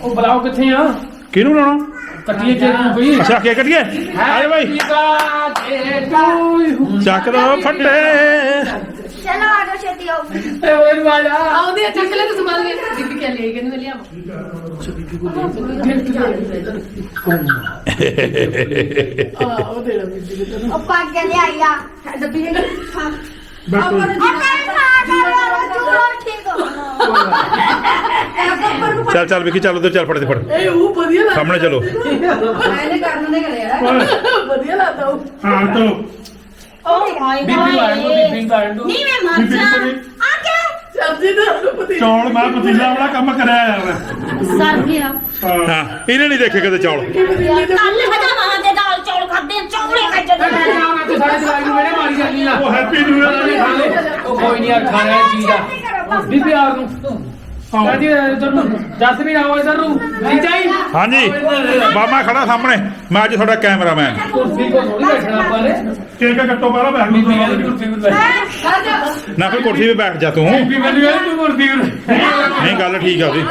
ਉਹ ਬੁਲਾਓ ਕਿੱਥੇ ਆ? ਕਿਹਨੂੰ ਬਣਾਉਣਾ ਕੱਟੀਏ ਜੇ ਤੂੰ ਕੋਈ। ਅੱਛਾ ਕੀ ਕਰੀਏ ਆਏ ਬਾਈ ਚੱਕ ਦੋ ਫੱਟੇ। ਚਲੋ ਆ ਜਾਓ ਛੇਤੀ ਆਓ ਏ ਓਏ ਵਾਲਾ। ਆਉਂਦੀ ਆ ਚੱਕ ਲੈ ਤੂੰ ਸੰਭਾਲ ਕੇ। ਬੀਬੀ ਕਿਆ ਲੈ ਕੇ ਨਹੀਂ ਲਿਆ ਉਹ ਦੇ ਉਹ ਪੱਗ ਲਿਆਈ ਆ। ਡੱਬੀ ਦੇ ਹਾਂ ਬੈਠੋ ਉਹ ਨਹੀਂ ਖਾ ਕਰ ਚੂੜਾ ਠੀਕ ਹੋ ਚੱਲ ਚੱਲ ਵਿਕੀ ਚੱਲ ਉਧਰ ਚੱਲ ਫੜ ਦੇ ਫੜ ਇਹ ਉਹ ਵਧੀਆ ਲੱਗਦਾ। ਸਾਹਮਣੇ ਚਲੋ। ਇਹਨੇ ਕਰਨ ਦੇ ਕਰਿਆ। ਵਧੀਆ ਲੱਗਦਾ ਉਹ। ਹਾਂ ਚਲੋ। ਉਹ ਹਾਈ ਬੀਬੀ ਲਾਣ ਦੋ ਬੀਬੀ ਲਾਣ ਦੋ ਨਹੀਂ ਮੈਂ ਮਰ ਬੀਬੀ ਜਾ। ਕਿੱਥੇ ਗਈ? ਆ ਕੇ ਸਬਜ਼ੀ ਦਾ ਪਤੀ ਚੌਲ ਮੈਂ ਪਤੀਲਾ ਵਾਲਾ ਕੰਮ ਕਰਿਆ ਯਾਰ ਮੈਂ। ਸਰ ਗਿਆ ਹਾਂ। ਹਾਂ ਇਹਨੇ ਨਹੀਂ ਦੇਖੇ ਕਦੇ ਚੌਲ। ਕੱਲ ਹਜਾਮਾਂ ਦੇ ਨਾਲ ਚੌਲ ਖਾਦੇ ਚੌਲੇ ਖਾਈ ਜਾਂਦੇ ਮੈਂ ਜਾਣਾ ਤੇ ਸਾਡੇ ਜਵਾਈ ਨੂੰ ਮੇਰੇ ਮਾਰੀ ਜਾਂਦੀ ਆ। ਉਹ ਹੈਪੀ ਨਿਊ ਇਅਰ ਉਹ ਕੋਈ ਨਹੀਂ ਆ ਖਾਣਾ ਇਹ ਚੀਜ਼ ਆ ਬੀਬੀ ਯਾਰ ਨੂੰ। ਹਾਂਜੀ ਇਧਰ ਨੂੰ। ਜਸਮੀਨ ਆਓ ਇਧਰ ਨੂੰ। ਜੀਜਾ ਜੀ। ਹਾਂਜੀ ਬਾਬਾ ਖੜਾ ਸਾਹਮਣੇ। ਮੈਂ ਅੱਜ ਤੁਹਾਡਾ ਕੈਮਰਾਮੈਨ। ਕੁਰਸੀ ਕੋ ਥੋੜੀ ਬੈਠਣਾ ਆਪਾਂ ਨੇ। ਕੇਕ ਕੱਟੋ ਪਹਿਲਾਂ ਬੈਠ ਬੀਬੀ ਨੂੰ ਕਹਿੰਦੀ ਕੁਰਸੀ 'ਤੇ ਬੈਠ ਜਾ ਤੂੰ। ਬੀਬੀ ਮੈਨੂੰ ਕਹਿੰਦੀ ਤੂੰ ਕੁਰਸੀ ਨਹੀਂ ਗੱਲ ਠੀਕ ਆ ਉਹਦੀ।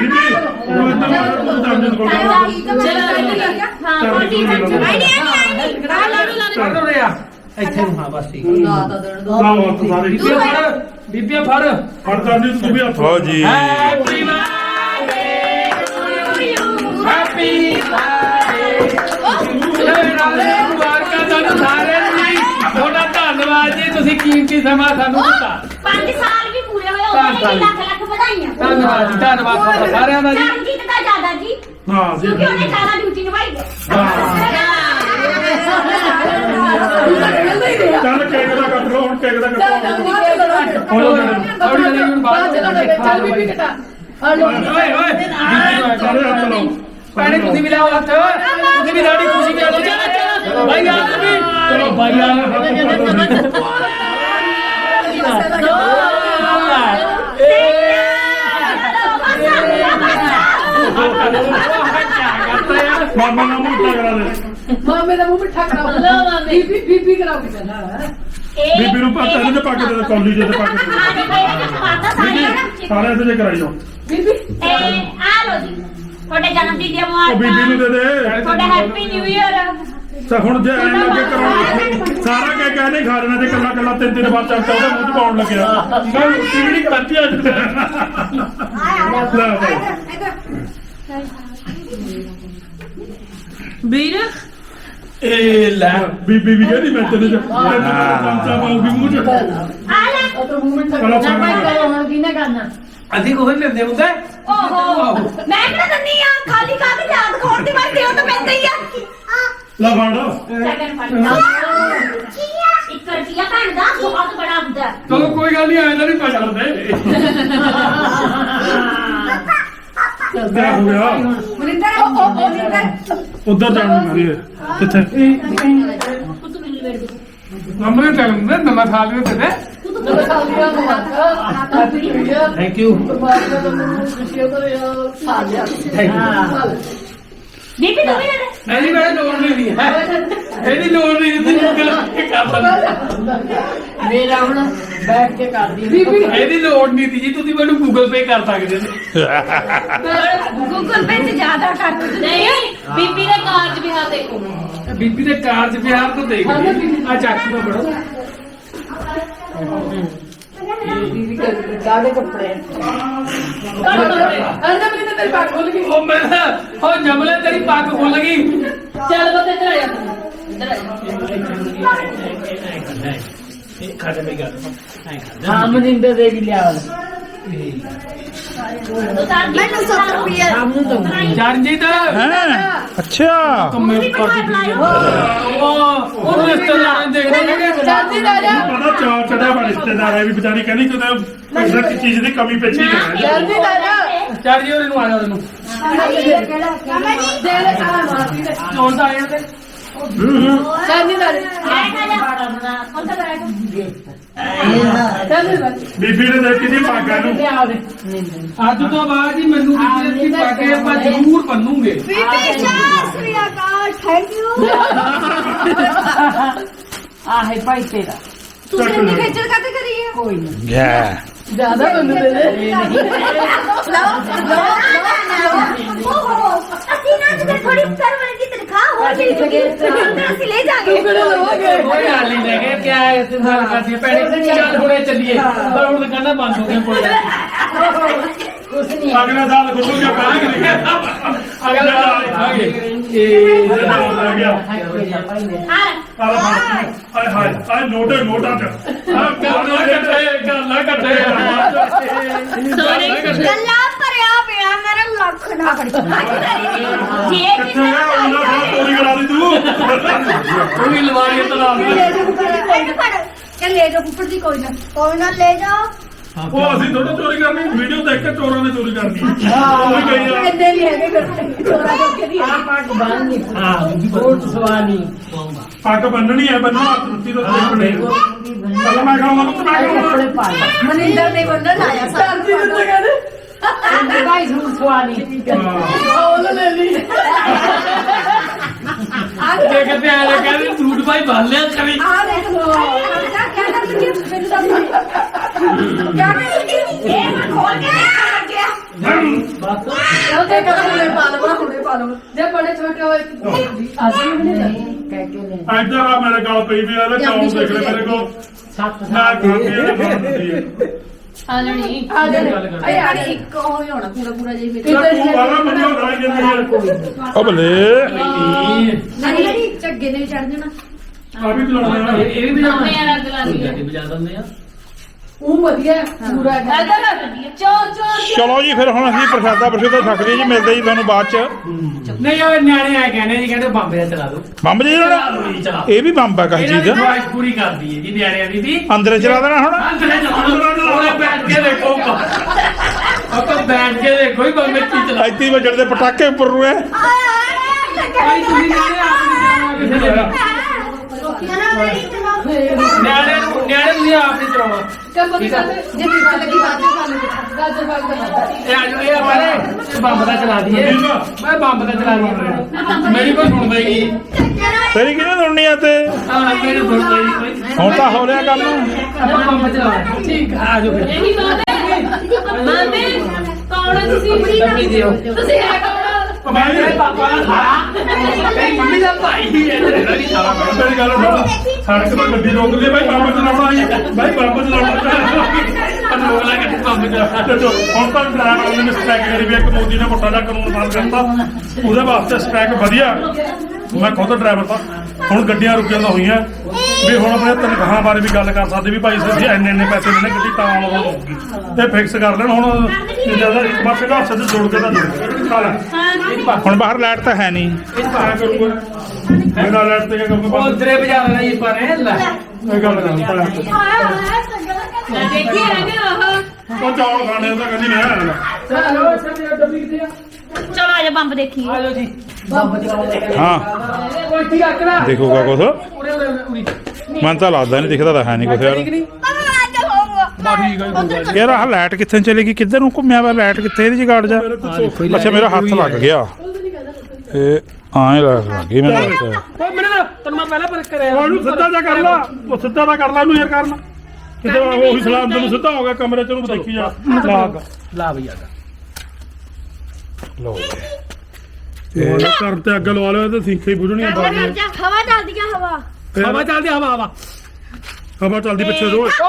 ਬੀਬੀ ਉਹ ਇੱਧਰ ਨੂੰ ਚਮਚ ਕੋਲ ਹਾਂ ਉਹ ਠੀਕ ਹੈ ਕੱਢ ਰਹੇ ਆ ਇੱਥੇ ਨੂੰ ਹਾਂ ਬਸ ਠੀਕ ਨਾ ਤਾਂ ਦੇਣ ਦੋ। ਲਾਓ ਹੱਥ ਸਾਰੇ ਬੀਬੀਆਂ ਫੜ ਬੀਬੀਆਂ ਫੜ। ਫੜ ਕਰਨੀ ਤੂੰ ਵੀ ਹੱਥ ਹੋ ਜੀ। ਹੈਪੀ ਬਰਥਡੇ ਹੈਪੀ ਬਰਥਡੇ ਮੁਬਾਰਕਾਂ ਤੁਹਾਨੂੰ ਸਾਰਿਆਂ ਨੂੰ ਜੀ। ਤੁਹਾਡਾ ਧੰਨਵਾਦ ਜੀ ਤੁਸੀਂ ਕੀਮਤੀ ਸਮਾਂ ਸਾਨੂੰ ਦਿੱਤਾ। 5 ਸਾਲ ਵੀ ਪੂਰੇ ਹੋਏ ਉਹਦੇ ਲਈ ਲੱਖ ਲੱਖ ਵਧਾਈਆਂ। ਧੰਨਵਾਦ ਜੀ ਧੰਨਵਾਦ ਤੁਹਾਡਾ ਸਾਰਿਆਂ ਦਾ ਜੀ। ਚਰਨਜੀਤ ਦਾ ਜ਼ਿਆਦਾ ਜੀ। ਹਾਂ ਜੀ। ਕਿਉਂਕਿ ਉਹਨੇ ਜ਼ਿਆਦਾ ਡਿਊਟੀ ਨਿਭਾਈ ਹੈ। ਚੱਲ ਕੇਕ ਦਾ ਕੱਟ ਲਓ ਹੁਣ ਕੇਕ ਦਾ ਕੱਟੋ ਓਏ ਓਏ ਬੀਬੀ ਨੂੰ ਸਾਰੇ ਹੱਥ ਲਾਓ। ਭੈਣੇ ਤੁਸੀਂ ਵੀ ਲਾਓ ਹੱਥ। ਤੁਸੀਂ ਵੀ ਲਾੜੀ ਖੁਸ਼ੀ ਦੇ ਲਓ ਚਲੋ ਭਾਈ ਆ ਵੀ ਚਲੋ ਭਾਈ ਆ। ਮਾਮਾ ਨਾਲ ਮੁੱਠਾ ਕਰਾ ਦੇ ਮਾਮੇ ਦਾ ਮੂੰਹ ਮਿੱਠਾ ਕਰਾਓ ਬੀਬੀ ਬੀਬੀ ਕਰਾਓ ਕਿ ਚੱਲਣਾ ਬੀਬੀ ਨੂੰ ਪਤਾ ਇਹਦੇ ਤੇ ਪਾ ਕੇ ਦੇ ਦੇ ਕੌਲੀ ਤੇ ਪਾ ਕੇ ਦੇ ਦੇ ਸਾਰੇ ਇਹਦੇ ਕਰਾਈ ਜਾਓ। ਬੀਬੀ। ਆ ਲੋ ਜੀ। ਤੁਹਾਡੇ ਜਨਮ ਦਿਨ ਦੀਆਂ ਉਹ ਬੀਬੀ ਨੂੰ ਦੇ ਦੇ। ਤੁਹਾਡਾ ਹੈਪੀ ਨਿਊ ਇਅਰ ਤਾਂ ਹੁਣ ਜੇ ਐਂ ਲੱਗੇ ਕਰਾਉਣ ਸਾਰਾ ਕਹਿ ਕਹਿ ਨਹੀਂ ਖਾ ਲੈਣਾ ਤੇ ਕੱਲਾ ਕੱਲਾ ਤਿੰਨ ਤਿੰਨ ਵਾਰ ਚਮਚਾ ਉਹਦੇ ਮੂੰਹ 'ਚ ਪਾਉਣ ਲੱਗਿਆ ਮੈਂ ਰੋਟੀ ਵੀ ਨਹੀਂ ਖਾਧੀ ਅੱਜ। ਲੈ ਭਾਈ ਵੀਰ ਇਹ ਲੈ ਬੀਬੀ ਵੀ ਕਹਿੰਦੀ ਮੈਂ ਤੇਰੇ ਚ ਚਮਚਾ ਪਾਉਗੀ ਮੂੰਹ 'ਚ ਆ ਲੈ ਤਾਂ ਚਲੋ ਕਰਾਓ ਫੜ ਲਓ। ਹੁਣ ਕਿਹਨੇ ਕਰਨਾ ਅਸੀਂ ਕੋਈ ਲੈਂਦੇ ਹੁੰਦੇ ਓਹੋ ਮੈਂ ਕਿਹੜਾ ਦੰਨੀ ਆ ਖਾਲੀ ਕਾਗਜ਼ ਯਾਦ ਖੋਣ ਦੀ ਵਾਰ ਦਿਓ ਤਾਂ ਪੈਂਦਾ ਹੀ ਆ ਲੈ ਫੜ ਸੈਕਿੰਡ ਫੜ ਇੱਕ ਰੁਪਿਆ ਭੈਣ ਦਾ ਬਹੁਤ ਬੜਾ ਹੁੰਦਾ ਹੈ। ਚਲੋ ਕੋਈ ਗੱਲ ਨਹੀਂ ਆਇਆ ਨਹੀਂ ਪਛੜਦੇ ਕਿਆ ਹੋ ਗਿਆ ਮਨਿੰਦਰ ਉਹ ਉਹ ਮਨਿੰਦਰ ਉਧਰ ਜਾਣ ਨੂੰ ਕਰੀਏ ਕਿੱਥੇ? ਤੂੰ ਤੂੰ ਦੇ ਨੰਬਰ ਤੇ ਤੇ ਸਾਲੀਆਂ ਨੂੰ ਹੱਥ happy new year thank you ਦਾ ਬੀਬੀ ਤੂੰ ਵੀ ਲੈ ਲੈ ਇਹਦੀ ਮੇਰੇ ਲੋੜ ਨਹੀਂ ਹੈ? ਇਹਦੀ ਲੋੜ ਨਹੀਂ ਕਰ ਮੇਰਾ ਹੁਣ ਬੈਠ ਕੇ ਕਰਦੀ ਬੀਬੀ ਇਹਦੀ ਲੋੜ ਨਹੀਂ ਜੀ ਤੁਸੀਂ ਮੈਨੂੰ ਗੂਗਲ ਪੇ ਕਰ ਸਕਦੇ ਨੇ ਗੂਗਲ ਪੇ ਤੇ ਜ਼ਿਆਦਾ ਕਰ ਨਹੀਂ ਬੀਬੀ ਦੇ ਕਾਰਜ ਵਿਆਹ ਦੇਖੋ ਬੀਬੀ ਦੇ ਕਾਰਜ ਵਿਹਾਰ ਤੋਂ ਦੇਖ ਆ ਚਾਕੂ ਦਾ ਬੜਾ ਬੀਬੀ ਕਾਦੇ ਕੱਪੜੇ ਅੰਦਰ ਮੈਨੂੰ ਤੇਰੀ ਪੱਗ ਖੁੱਲ ਗਈ। ਉਹ ਮੈਂ ਜਮਲੇ ਤੇਰੀ ਪੱਗ ਖੁੱਲ ਗਈ। ਚੱਲ ਬਤੇ ਇੱਧਰ ਆ ਜਾ। ਤੂੰ। ਇੱਧਰ ਆ ਜਾ। ਇਹ ਖਾਦੇ ਮੇਰੀ ਗੱਲ ਐ ਖਾਦੇ ਹਾਂ ਮਨਿੰਦਰ ਦੇ ਵੀ ਲਿਆ ਮੈਨੂੰ 100 ਰੁਪਏ ਚਰਨਜੀਤ ਹੈਂ? ਅੱਛਾ। ਕੰਮੇ ਕਰ ਦਿੱਤੀ ਉਹ ਉਹ ਰਿਸ਼ਤੇਦਾਰ ਦੇਖਦੇ ਨੇ ਚਾਂਦੀ ਦਾ ਜਾ। ਪਤਾ ਚਾਰ ਚੜਾ ਬਾ ਰਿਸ਼ਤੇਦਾਰ ਹੈ ਵੀ ਵਿਚਾਰੀ ਕਹਿੰਦੀ ਕਿਤੇ ਕਿਸੇ ਦੀ ਚੀਜ਼ ਦੀ ਕਮੀ ਪੇਚੀ ਜਾਏ। ਚਾਂਦੀ ਦਾ ਜਾ। ਚਰਨਜੀਤ ਉਹਨੂੰ ਆ ਜਾ ਉਹਨੂੰ। ਦੇ ਲੈ ਸਾਰਾ ਮਾਰਦੀ ਦੇ। ਚੋਣ ਤਾਂ ਆਇਆ ਤੇ ਚਾਂਦੀ ਦਾ ਜਾ। ਜਾ ਬੀਬੀ ਨੇ ਦੇਖੀ ਸੀ ਪਾਗਾ ਨੂੰ। ਅੱਜ ਤੋਂ ਬਾਅਦ ਹੀ ਮੈਨੂੰ ਵੀ ਦੀ ਪੱਗ ਆਪਾਂ ਜ਼ਰੂਰ ਬੰਨੂਗੇ। ਬੀਬੀ ਸਤਿ ਸ੍ਰੀ ਅਕਾਲ ਥੈਂਕ ਯੂ ਆਹੇ ਭਾਈ ਤੇਰਾ। ਤੁਸੀਂ ਇੰਨੀ ਖੇਚਲ ਕਾਤੇ ਕਰੀ ਹੈ ਕੋਈ ਨਹੀਂ ਯਾ। ਜ਼ਿਆਦਾ ਮੈਨੂੰ ਦੇ ਦੇ ਲਓ ਲਓ ਨਾ ਤੇ ਥੋੜੀ ਦੀ ਤਨਖਾਹ ਹੋ ਅਸੀਂ ਹੈ ਤੂੰ ਗੱਲ ਕਰਦੀ ਹੈ ਭੈਣੇ ਚੱਲ ਹੁਣੇ ਚੱਲੀਏ ਪਰ ਹੁਣ ਦੁਕਾਨਾਂ ਬੰਦ ਹੋ ਗਈਆਂ ਕੋਲ ਅਗਲੇ ਸਾਲ ਖੁੱਲੂਗਾ ਨਾ ਜੇ ਕਿੱਥੇ ਆ ਉਹਨਾਂ ਸਾਹ ਚੋਰੀ ਕਰਾ ਦੀ ਤੂੰ ਕੋਈ ਲਵਾਰੀ ਤਲਾ ਲੈ ਜਾ ਫੁੱਫੜ ਇਹਨੂੰ ਫੜ ਚੱਲ ਲੈ ਜਾ ਫੁੱਫੜ ਦੀ ਕੋਈ ਨਾ ਕੋਈ ਨਾ ਲੈ ਜਾ ਉਹ ਅਸੀਂ ਥੋੜਾ ਚੋਰੀ ਕਰਨੀ ਵੀਡੀਓ ਦੇਖ ਕੇ ਚੋਰਾਂ ਨੇ ਚੋਰੀ ਕਰਨੀ ਉਹ ਵੀ ਗਈ ਆ ਇੰਨੇ ਵੀ ਹੈਗੇ ਫਿਰ ਚੋਰਾ ਜੋਗੇ ਦੀ ਹਾਂ ਬਹੁਤ ਸਵਾਨੀ ਪੱਗ ਬੰਨਣੀ ਹੈ ਬੰਨਣਾ ਹੱਥ ਰੁੱਤੀ ਤੋਂ ਦੇਖਣੀ ਪਹਿਲਾਂ ਮੈਂ ਕਹਾਂਗਾ ਤੂੰ ਮੈਂ ਕਹਾਂਗਾ ਮਨਿੰਦਰ ਨੇ ਬੰਨਣ ਆਇਆ। ਸਰਦੀ ਦਿੱਤੇ ਕਹਿੰਦੇ Şimdi ben Ruswani. ਉਹ ਲੈ ਲਈ ਤੇ ਕਹਿੰਦੇ ਆ ਲੈ ਕਹਿੰਦੇ ਝੂਠ ਭਾਈ ਭਰ ਲਿਆ ਕਰੀ ਆ ਦੇਖ ਲੋ ਕਿਆ ਕਿਆ ਕਰ ਲਈ ਮੈਨੂੰ ਦੱਸ ਕਿਆ ਕਰ ਲਈ ਇਹ ਮੈਂ ਖੋਲ ਕੇ ਆ ਗਿਆ ਉਹ ਤੇ ਕਹਿੰਦਾ ਹੁਣੇ ਪਾ ਲਵਾਂ ਹੁਣੇ ਪਾ ਲਵਾਂ ਜੇ ਬੜੇ ਛੋਟੇ ਹੋਏ ਅਸੀਂ ਵੀ ਨਹੀਂ ਕਹਿ ਕੇ ਲੈ ਇੱਧਰ ਆ ਮੇਰੇ ਗੱਲ ਪਈ ਵੀ ਆ ਲੈ ਚੌਂ ਦੇਖ ਲੈ ਮੇਰੇ ਕੋਲ ਸੱਤ ਮੈਂ ਖਾਂਦੀ ਆ ਤੇ ਬਣਦੀ ਆ ਆ ਜਣੀ। ਆ ਜਾ ਅਰੇ ਯਾਰ ਇੱਕ ਉਹ ਹੀ ਹੋਣਾ ਪੂਰਾ ਪੂਰਾ ਜਿਹਾ ਹੀ ਚੱਲ ਤੂੰ ਬਾਲਾ ਮੈਨੂੰ ਉਡਾ ਜਾਂਦੀ ਆ ਉਹ ਬੱਲੇ ਨਹੀਂ ਨਹੀਂ ਝੱਗੇ ਚੜ ਜਾਣਾ। ਆ ਵੀ ਇਹ ਇਹ ਵੀ ਲਾ ਲਈ ਦਿੰਦੇ ਆ। ਉਹ ਵਧੀਆ ਪੂਰਾ ਚੋ ਚੋ ਚਲੋ ਜੀ ਫਿਰ ਹੁਣ ਅਸੀਂ ਪ੍ਰਸ਼ਾਦਾ ਪ੍ਰਸ਼ਾਦਾ ਛਕ ਲਈਏ ਜੀ ਮਿਲਦੇ ਜੀ ਤੁਹਾਨੂੰ ਬਾਅਦ ਚ। ਨਹੀਂ ਉਹ ਨਿਆਣੇ ਆ ਕਹਿੰਦੇ ਜੀ ਕਹਿੰਦੇ ਬੰਬ ਦਾ ਚਲਾ ਦੋ ਬੰਬ ਜੀ ਜਿਹੜਾ ਚਲਾ ਇਹ ਵੀ ਬੰਬ ਆ ਕਹੀ ਇਹਨਾਂ ਚੀਜ਼ ਦੀ। ਖੁਆਇਸ਼ ਪੂਰੀ ਕਰਦੀ ਹੈ ਜੀ ਨਿਆਣਿਆਂ ਦੀ ਦੀ ਅੰਦਰ ਚਲਾ ਦੇਣਾ ਹੁਣ। ਅੰਦਰੇ ਚਲਾ ਉਹਨੇ ਬੈਠ ਕੇ ਦੇਖੋ ਆਪਾਂ ਬੈਠ ਕੇ ਦੇਖੋ ਹੀ ਬੰਬ ਕੀ ਚਲਾ ਇੱਥੇ ਵੱਜਣ ਦੇ ਪਟਾਕੇ ਉੱਪਰ ਨੂੰ ਐ ਭਾਈ ਤੁਸੀਂ ਨਿਆਣੇ ਆਪ ਨਹੀਂ ਚਲਾਉਣਾ ਕਿਸੇ ਦੇ ਨਿਆਣੇ ਨੂੰ ਨਿਆਣੇ ਤੁਸੀਂ ਆਪ ਨਹੀਂ ਚਲਾਉਣਾ ਗੱਲ ਜੇ ਲੱਗੀ ਗਾਜਰ ਇਹ ਆ ਇਹ ਬੰਬ ਦਾ ਚਲਾ ਦਈਏ। ਮੈਂ ਬੰਬ ਦਾ ਚਲਾ ਦਈਏ ਮੇਰੀ ਕੋਈ ਸੁਣਦਾ ਹੀ ਨਹੀਂ। ਤੇਰੀ ਕਿਹਨੇ ਸੁਣਨੀ ਆ ਤੇ ਹਾਂ ਮੇਰੀ ਸੁਣਦਾ ਹੀ ਨਹੀਂ ਹੁਣ ਤਾਂ ਹੋ ਰਿਹਾ ਕੰਮ। ਆਪਾਂ ਬੰਬ ਚਲਾਉਣਾ ਠੀਕ ਆ ਜਾਓ ਫਿਰ। ਇਹੀ ਬਾਤ ਹੈ। ਮੰਮੀ ਕੌਣ ਤੁਸੀਂ? ਤੁਸੀਂ ਹੈ ਕੌਣ? ਮੇਰੇ ਪਾਪਾ ਦਾ ਸਾਰਾ ਮੇਰੀ ਮੰਮੀ ਦਾ ਭਾਈ ਹੀ ਹੈ। ਜਿਹੜਾ ਵੀ ਸਾਰਾ ਮੇਰੀ ਗੱਲ ਸੁਣ। ਸੜਕ ਤੇ ਗੱਡੀ ਰੋਕ ਲਈ ਬਾਈ ਬੰਬ ਚਲਾਉਣਾ ਆਈ ਬਾਈ ਬੰਬ ਚਲਾਉਣਾ ਅਨੋਖ ਲਾ ਕੇ ਬੰਬ ਚਲਾਉਣਾ ਤੇ ਜੋ ਹੁਣ ਤਾਂ ਡਰਾਈਵਰ ਨੇ ਸਟ੍ਰੈਕ ਕਰੀ ਵੀ ਇੱਕ ਮੋਦੀ ਨੇ ਮੋਟਾ ਜਿਹਾ ਕਾਨੂੰਨ ਪਾਸ ਕਰਤਾ। ਉਹਦੇ ਵਾਸਤੇ ਸਟ੍ਰੈਕ ਵਧੀਆ। ਮੈਂ ਖੁਦ ਡਰਾਈਵਰ ਤਾਂ। ਹੁਣ ਗੱਡੀਆਂ ਰੁਕੀਆਂ ਤਾਂ ਹੋਈਆਂ। ਵੀ ਹੁਣ ਆਪਣੇ ਤਨਖਾਹਾਂ ਬਾਰੇ ਵੀ ਗੱਲ ਕਰ ਸਕਦੇ ਵੀ ਭਾਈ ਇੰਨੇ ਇੰਨੇ ਪੈਸੇ ਦੇਣੇ ਗੱਡੀ ਤਾਂ ਆਉਣ ਹੋਊਗੀ। ਤੇ ਫਿਕਸ ਕਰ ਲੈਣ ਹੁਣ। ਜ਼ਿਆਦਾ ਇੱਕ ਪਾਸੇ ਦਾ ਹੱਥ 'ਚ ਜੋੜ ਕੇ ਤਾਂ ਚੱਲ ਹੁਣ ਬਾਹਰ ਲਾਈਟ ਤਾਂ ਹੈ ਨਹੀਂ। ਇਹ ਤਾਂ ਕਰੂਗਾ ਮੇਰਾ ਲੈਟ ਤੇ ਕੰਮ ਉਹ ਬਸ ਉਧਰੇ ਵਜਾ ਦੇਣਾ ਜੀ ਪਰ ਇਹ ਲੈ। ਇਹ ਗੱਲ ਕਰ ਪੜਾ ਦੇਖੀ ਹੈਗੇ ਆਹ ਉਹ। ਚੌਲ ਖਾਣੇ ਤਾਂ ਕਹਿੰਦੀ ਮੈਂ ਆਇਆ ਚਲੋ ਸਭ ਡੱਬੀ ਕਿੱਥੇ ਆ? ਚਲੋ ਆ ਜਾ ਬੰਬ ਦੇਖੀਏ ਆ ਜਾਓ ਜੀ। ਹਾਂ। ਕੋਈ ਠੀਕ ਰੱਖ ਲੈ। ਦੇਖੂਗਾ ਕੁਛ। ਉਰੇ ਉਰੇ ਉਰੇ ਮਨ ਤਾਂ ਲੱਗਦਾ ਨਹੀਂ ਦਿਖਦਾ ਤਾਂ ਹੈ ਨਹੀਂ ਕੁਛ ਯਾਰ। ਬਾ ਆ ਲਾਈਟ ਕਿੱਥੇ ਚਲੀ ਗਈ? ਕਿੱਧਰ ਨੂੰ ਘੁੰਮਿਆ ਵਾ ਲਾਈਟ? ਕਿੱਥੇ ਇਹਦੀ ਜਗਾੜ ਜਾ? ਅੱਛਾ ਮੇਰਾ ਹੱਥ ਲੱਗ ਗਿਆ। ਇਹ ਆਏ ਲੱਗ ਗਈ ਮੈਨੂੰ ਲੱਗਦਾ। ਮੇਰੇ ਨਾਲ ਤਨ ਪਹਿਲਾਂ ਪਰ ਕਰਿਆ। ਸਿੱਧਾ ਜਾ ਕਰ ਲਾ। ਉਹ ਸਿੱਧਾ ਦਾ ਕਰ ਲਾ ਇਹਨੂੰ ਯਾਰ ਕਰਨ। ਕਿਤੇ ਉਹ ਹੀ ਸਲਾਮ ਤੈਨੂੰ ਸਿੱਧਾ ਹੋ ਗਿਆ ਕਮਰੇ ਚ ਉਹਨੂੰ ਦੇਖੀ ਜਾ। ਲਾਗ ਲਾ। ਬਈ ਆ ਜਾ। ਲਓ ਤੇ ਘਰ ਤੇ ਅੱਗ ਲਵਾ ਲਿਆ ਤੇ ਸਿੰਖੇ ਹੀ ਬੁਝਣੀਆਂ ਕਰ ਬਾਗੀਆਂ ਹਵਾ ਚੱਲਦੀ ਆ ਹਵਾ। ਹਵਾ ਚੱਲਦੀ ਹਵਾ ਹਵਾ। ਹਵਾ ਚੱਲਦੀ ਪਿੱਛੇ ਰੋਜ਼। ਓ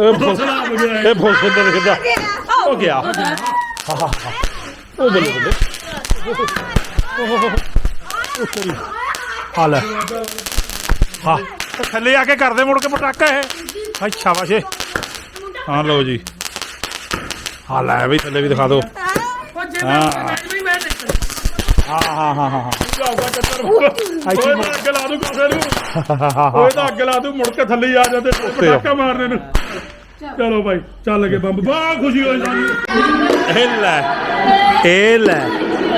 ਇਹ ਬਹੁਤ ਇਹ। ਬਹੁਤ ਸੁੰਦਰ ਦਿਖਦਾ ਹੋ ਗਿਆ। ਹਾਂ ਹਾਂ ਹਾਂ ਉਹ ਬੱਲੇ ਬੱਲੇ ਉਹ ਤੇਰੀ ਆ ਲੈ। ਹਾਂ। ਉਹ ਥੱਲੇ ਆ ਕੇ ਕਰਦੇ ਮੁੜ ਕੇ ਪਟਾਕਾ ਇਹ। ਅੱਛਾ ਵਾਸ਼ੇ। ਹਾਂ ਲਓ ਜੀ। ਹਾਂ ਲੈ ਵੀ ਥੱਲੇ ਵੀ ਦਿਖਾ ਦਿਓ। ਉਹ ਹਾਂ। ਹਾਂ ਹਾਂ ਹਾਂ ਹਾਂ ਅੱਗ ਲਾ ਦੂ ਕਿਸੇ ਨੂੰ। ਓਏ ਤਾਂ ਅੱਗ ਲਾ ਦੂ ਮੁੜ ਕੇ ਥੱਲੇ ਹੀ ਆ ਜਾਂਦੇ। ਪਟਾਕਾ ਮਾਰਨੇ ਨੂੰ। ਚਲੋ ਭਾਈ, ਚੱਲ ਗਏ ਬੰਬ। ਬਾਹ ਖੁਸ਼ੀ ਹੋਈ ਸਾਨੂੰ ਇਹ ਲੈ ਇਹ ਲੈ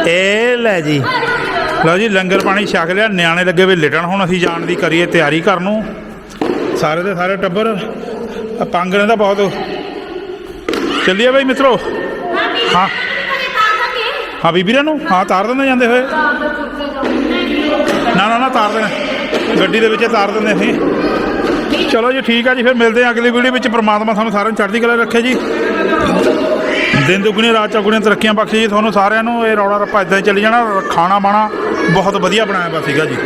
ਇਹ ਲੈ ਜੀ। ਲਓ ਜੀ, ਲੰਗਰ ਪਾਣੀ ਛਕ ਲਿਆ। ਨਿਆਣੇ ਲੱਗੇ ਵੇ ਲਿਟਣ, ਹੁਣ ਅਸੀਂ ਜਾਣ ਦੀ ਕਰੀਏ ਤਿਆਰੀ ਕਰਨ ਨੂੰ। ਸਾਰੇ ਦੇ ਸਾਰੇ ਟੱਬਰ, ਆਹ ਪੰਗ ਬਹੁਤ। ਚੱਲੀਏ ਬਈ ਮਿੱਤਰੋ। ਹਾਂ। ਹਾਂ, ਬੀਬੀ ਨੂੰ ਹਾਂ, ਤਾਰ ਦਿੰਦੇ ਜਾਂਦੇ ਹੋਏ। ਨਾ ਨਾ ਨਾ, ਤਾਰ ਦੇਣਾ। ਗੱਡੀ ਦੇ ਵਿੱਚ ਤਾਰ ਦਿੰਦੇ ਅਸੀਂ। ਚਲੋ ਜੀ, ਠੀਕ ਆ ਜੀ, ਫਿਰ ਮਿਲਦੇ ਹਾਂ ਅਗਲੀ ਵੀਡੀਓ ਵਿੱਚ। ਪ੍ਰਮਾਤਮਾ ਤੁਹਾਨੂੰ ਸਾਰਿਆਂ ਨੂੰ ਚੜ੍ਹਦੀ ਕਲਾ ਰੱਖੇ ਜੀ। ਦਿਨ ਦੁਗਣੀ, ਰਾਤ ਚੌਗੁਣੀਆਂ ਤਰੱਕੀਆਂ ਬਖਸ਼ੇ ਜੀ। ਤੁਹਾਨੂੰ ਸਾਰਿਆਂ ਨੂੰ ਇਹ ਰੌਲਾ ਰੱਪਾ ਇਦਾਂ ਹੀ ਚੱਲੀ ਜਾਣਾ ਖਾਣਾ ਬਾਣਾ ਬਹੁਤ ਵਧੀਆ ਬਣਾਇਆ ਪਿਆ ਸੀਗਾ ਜੀ।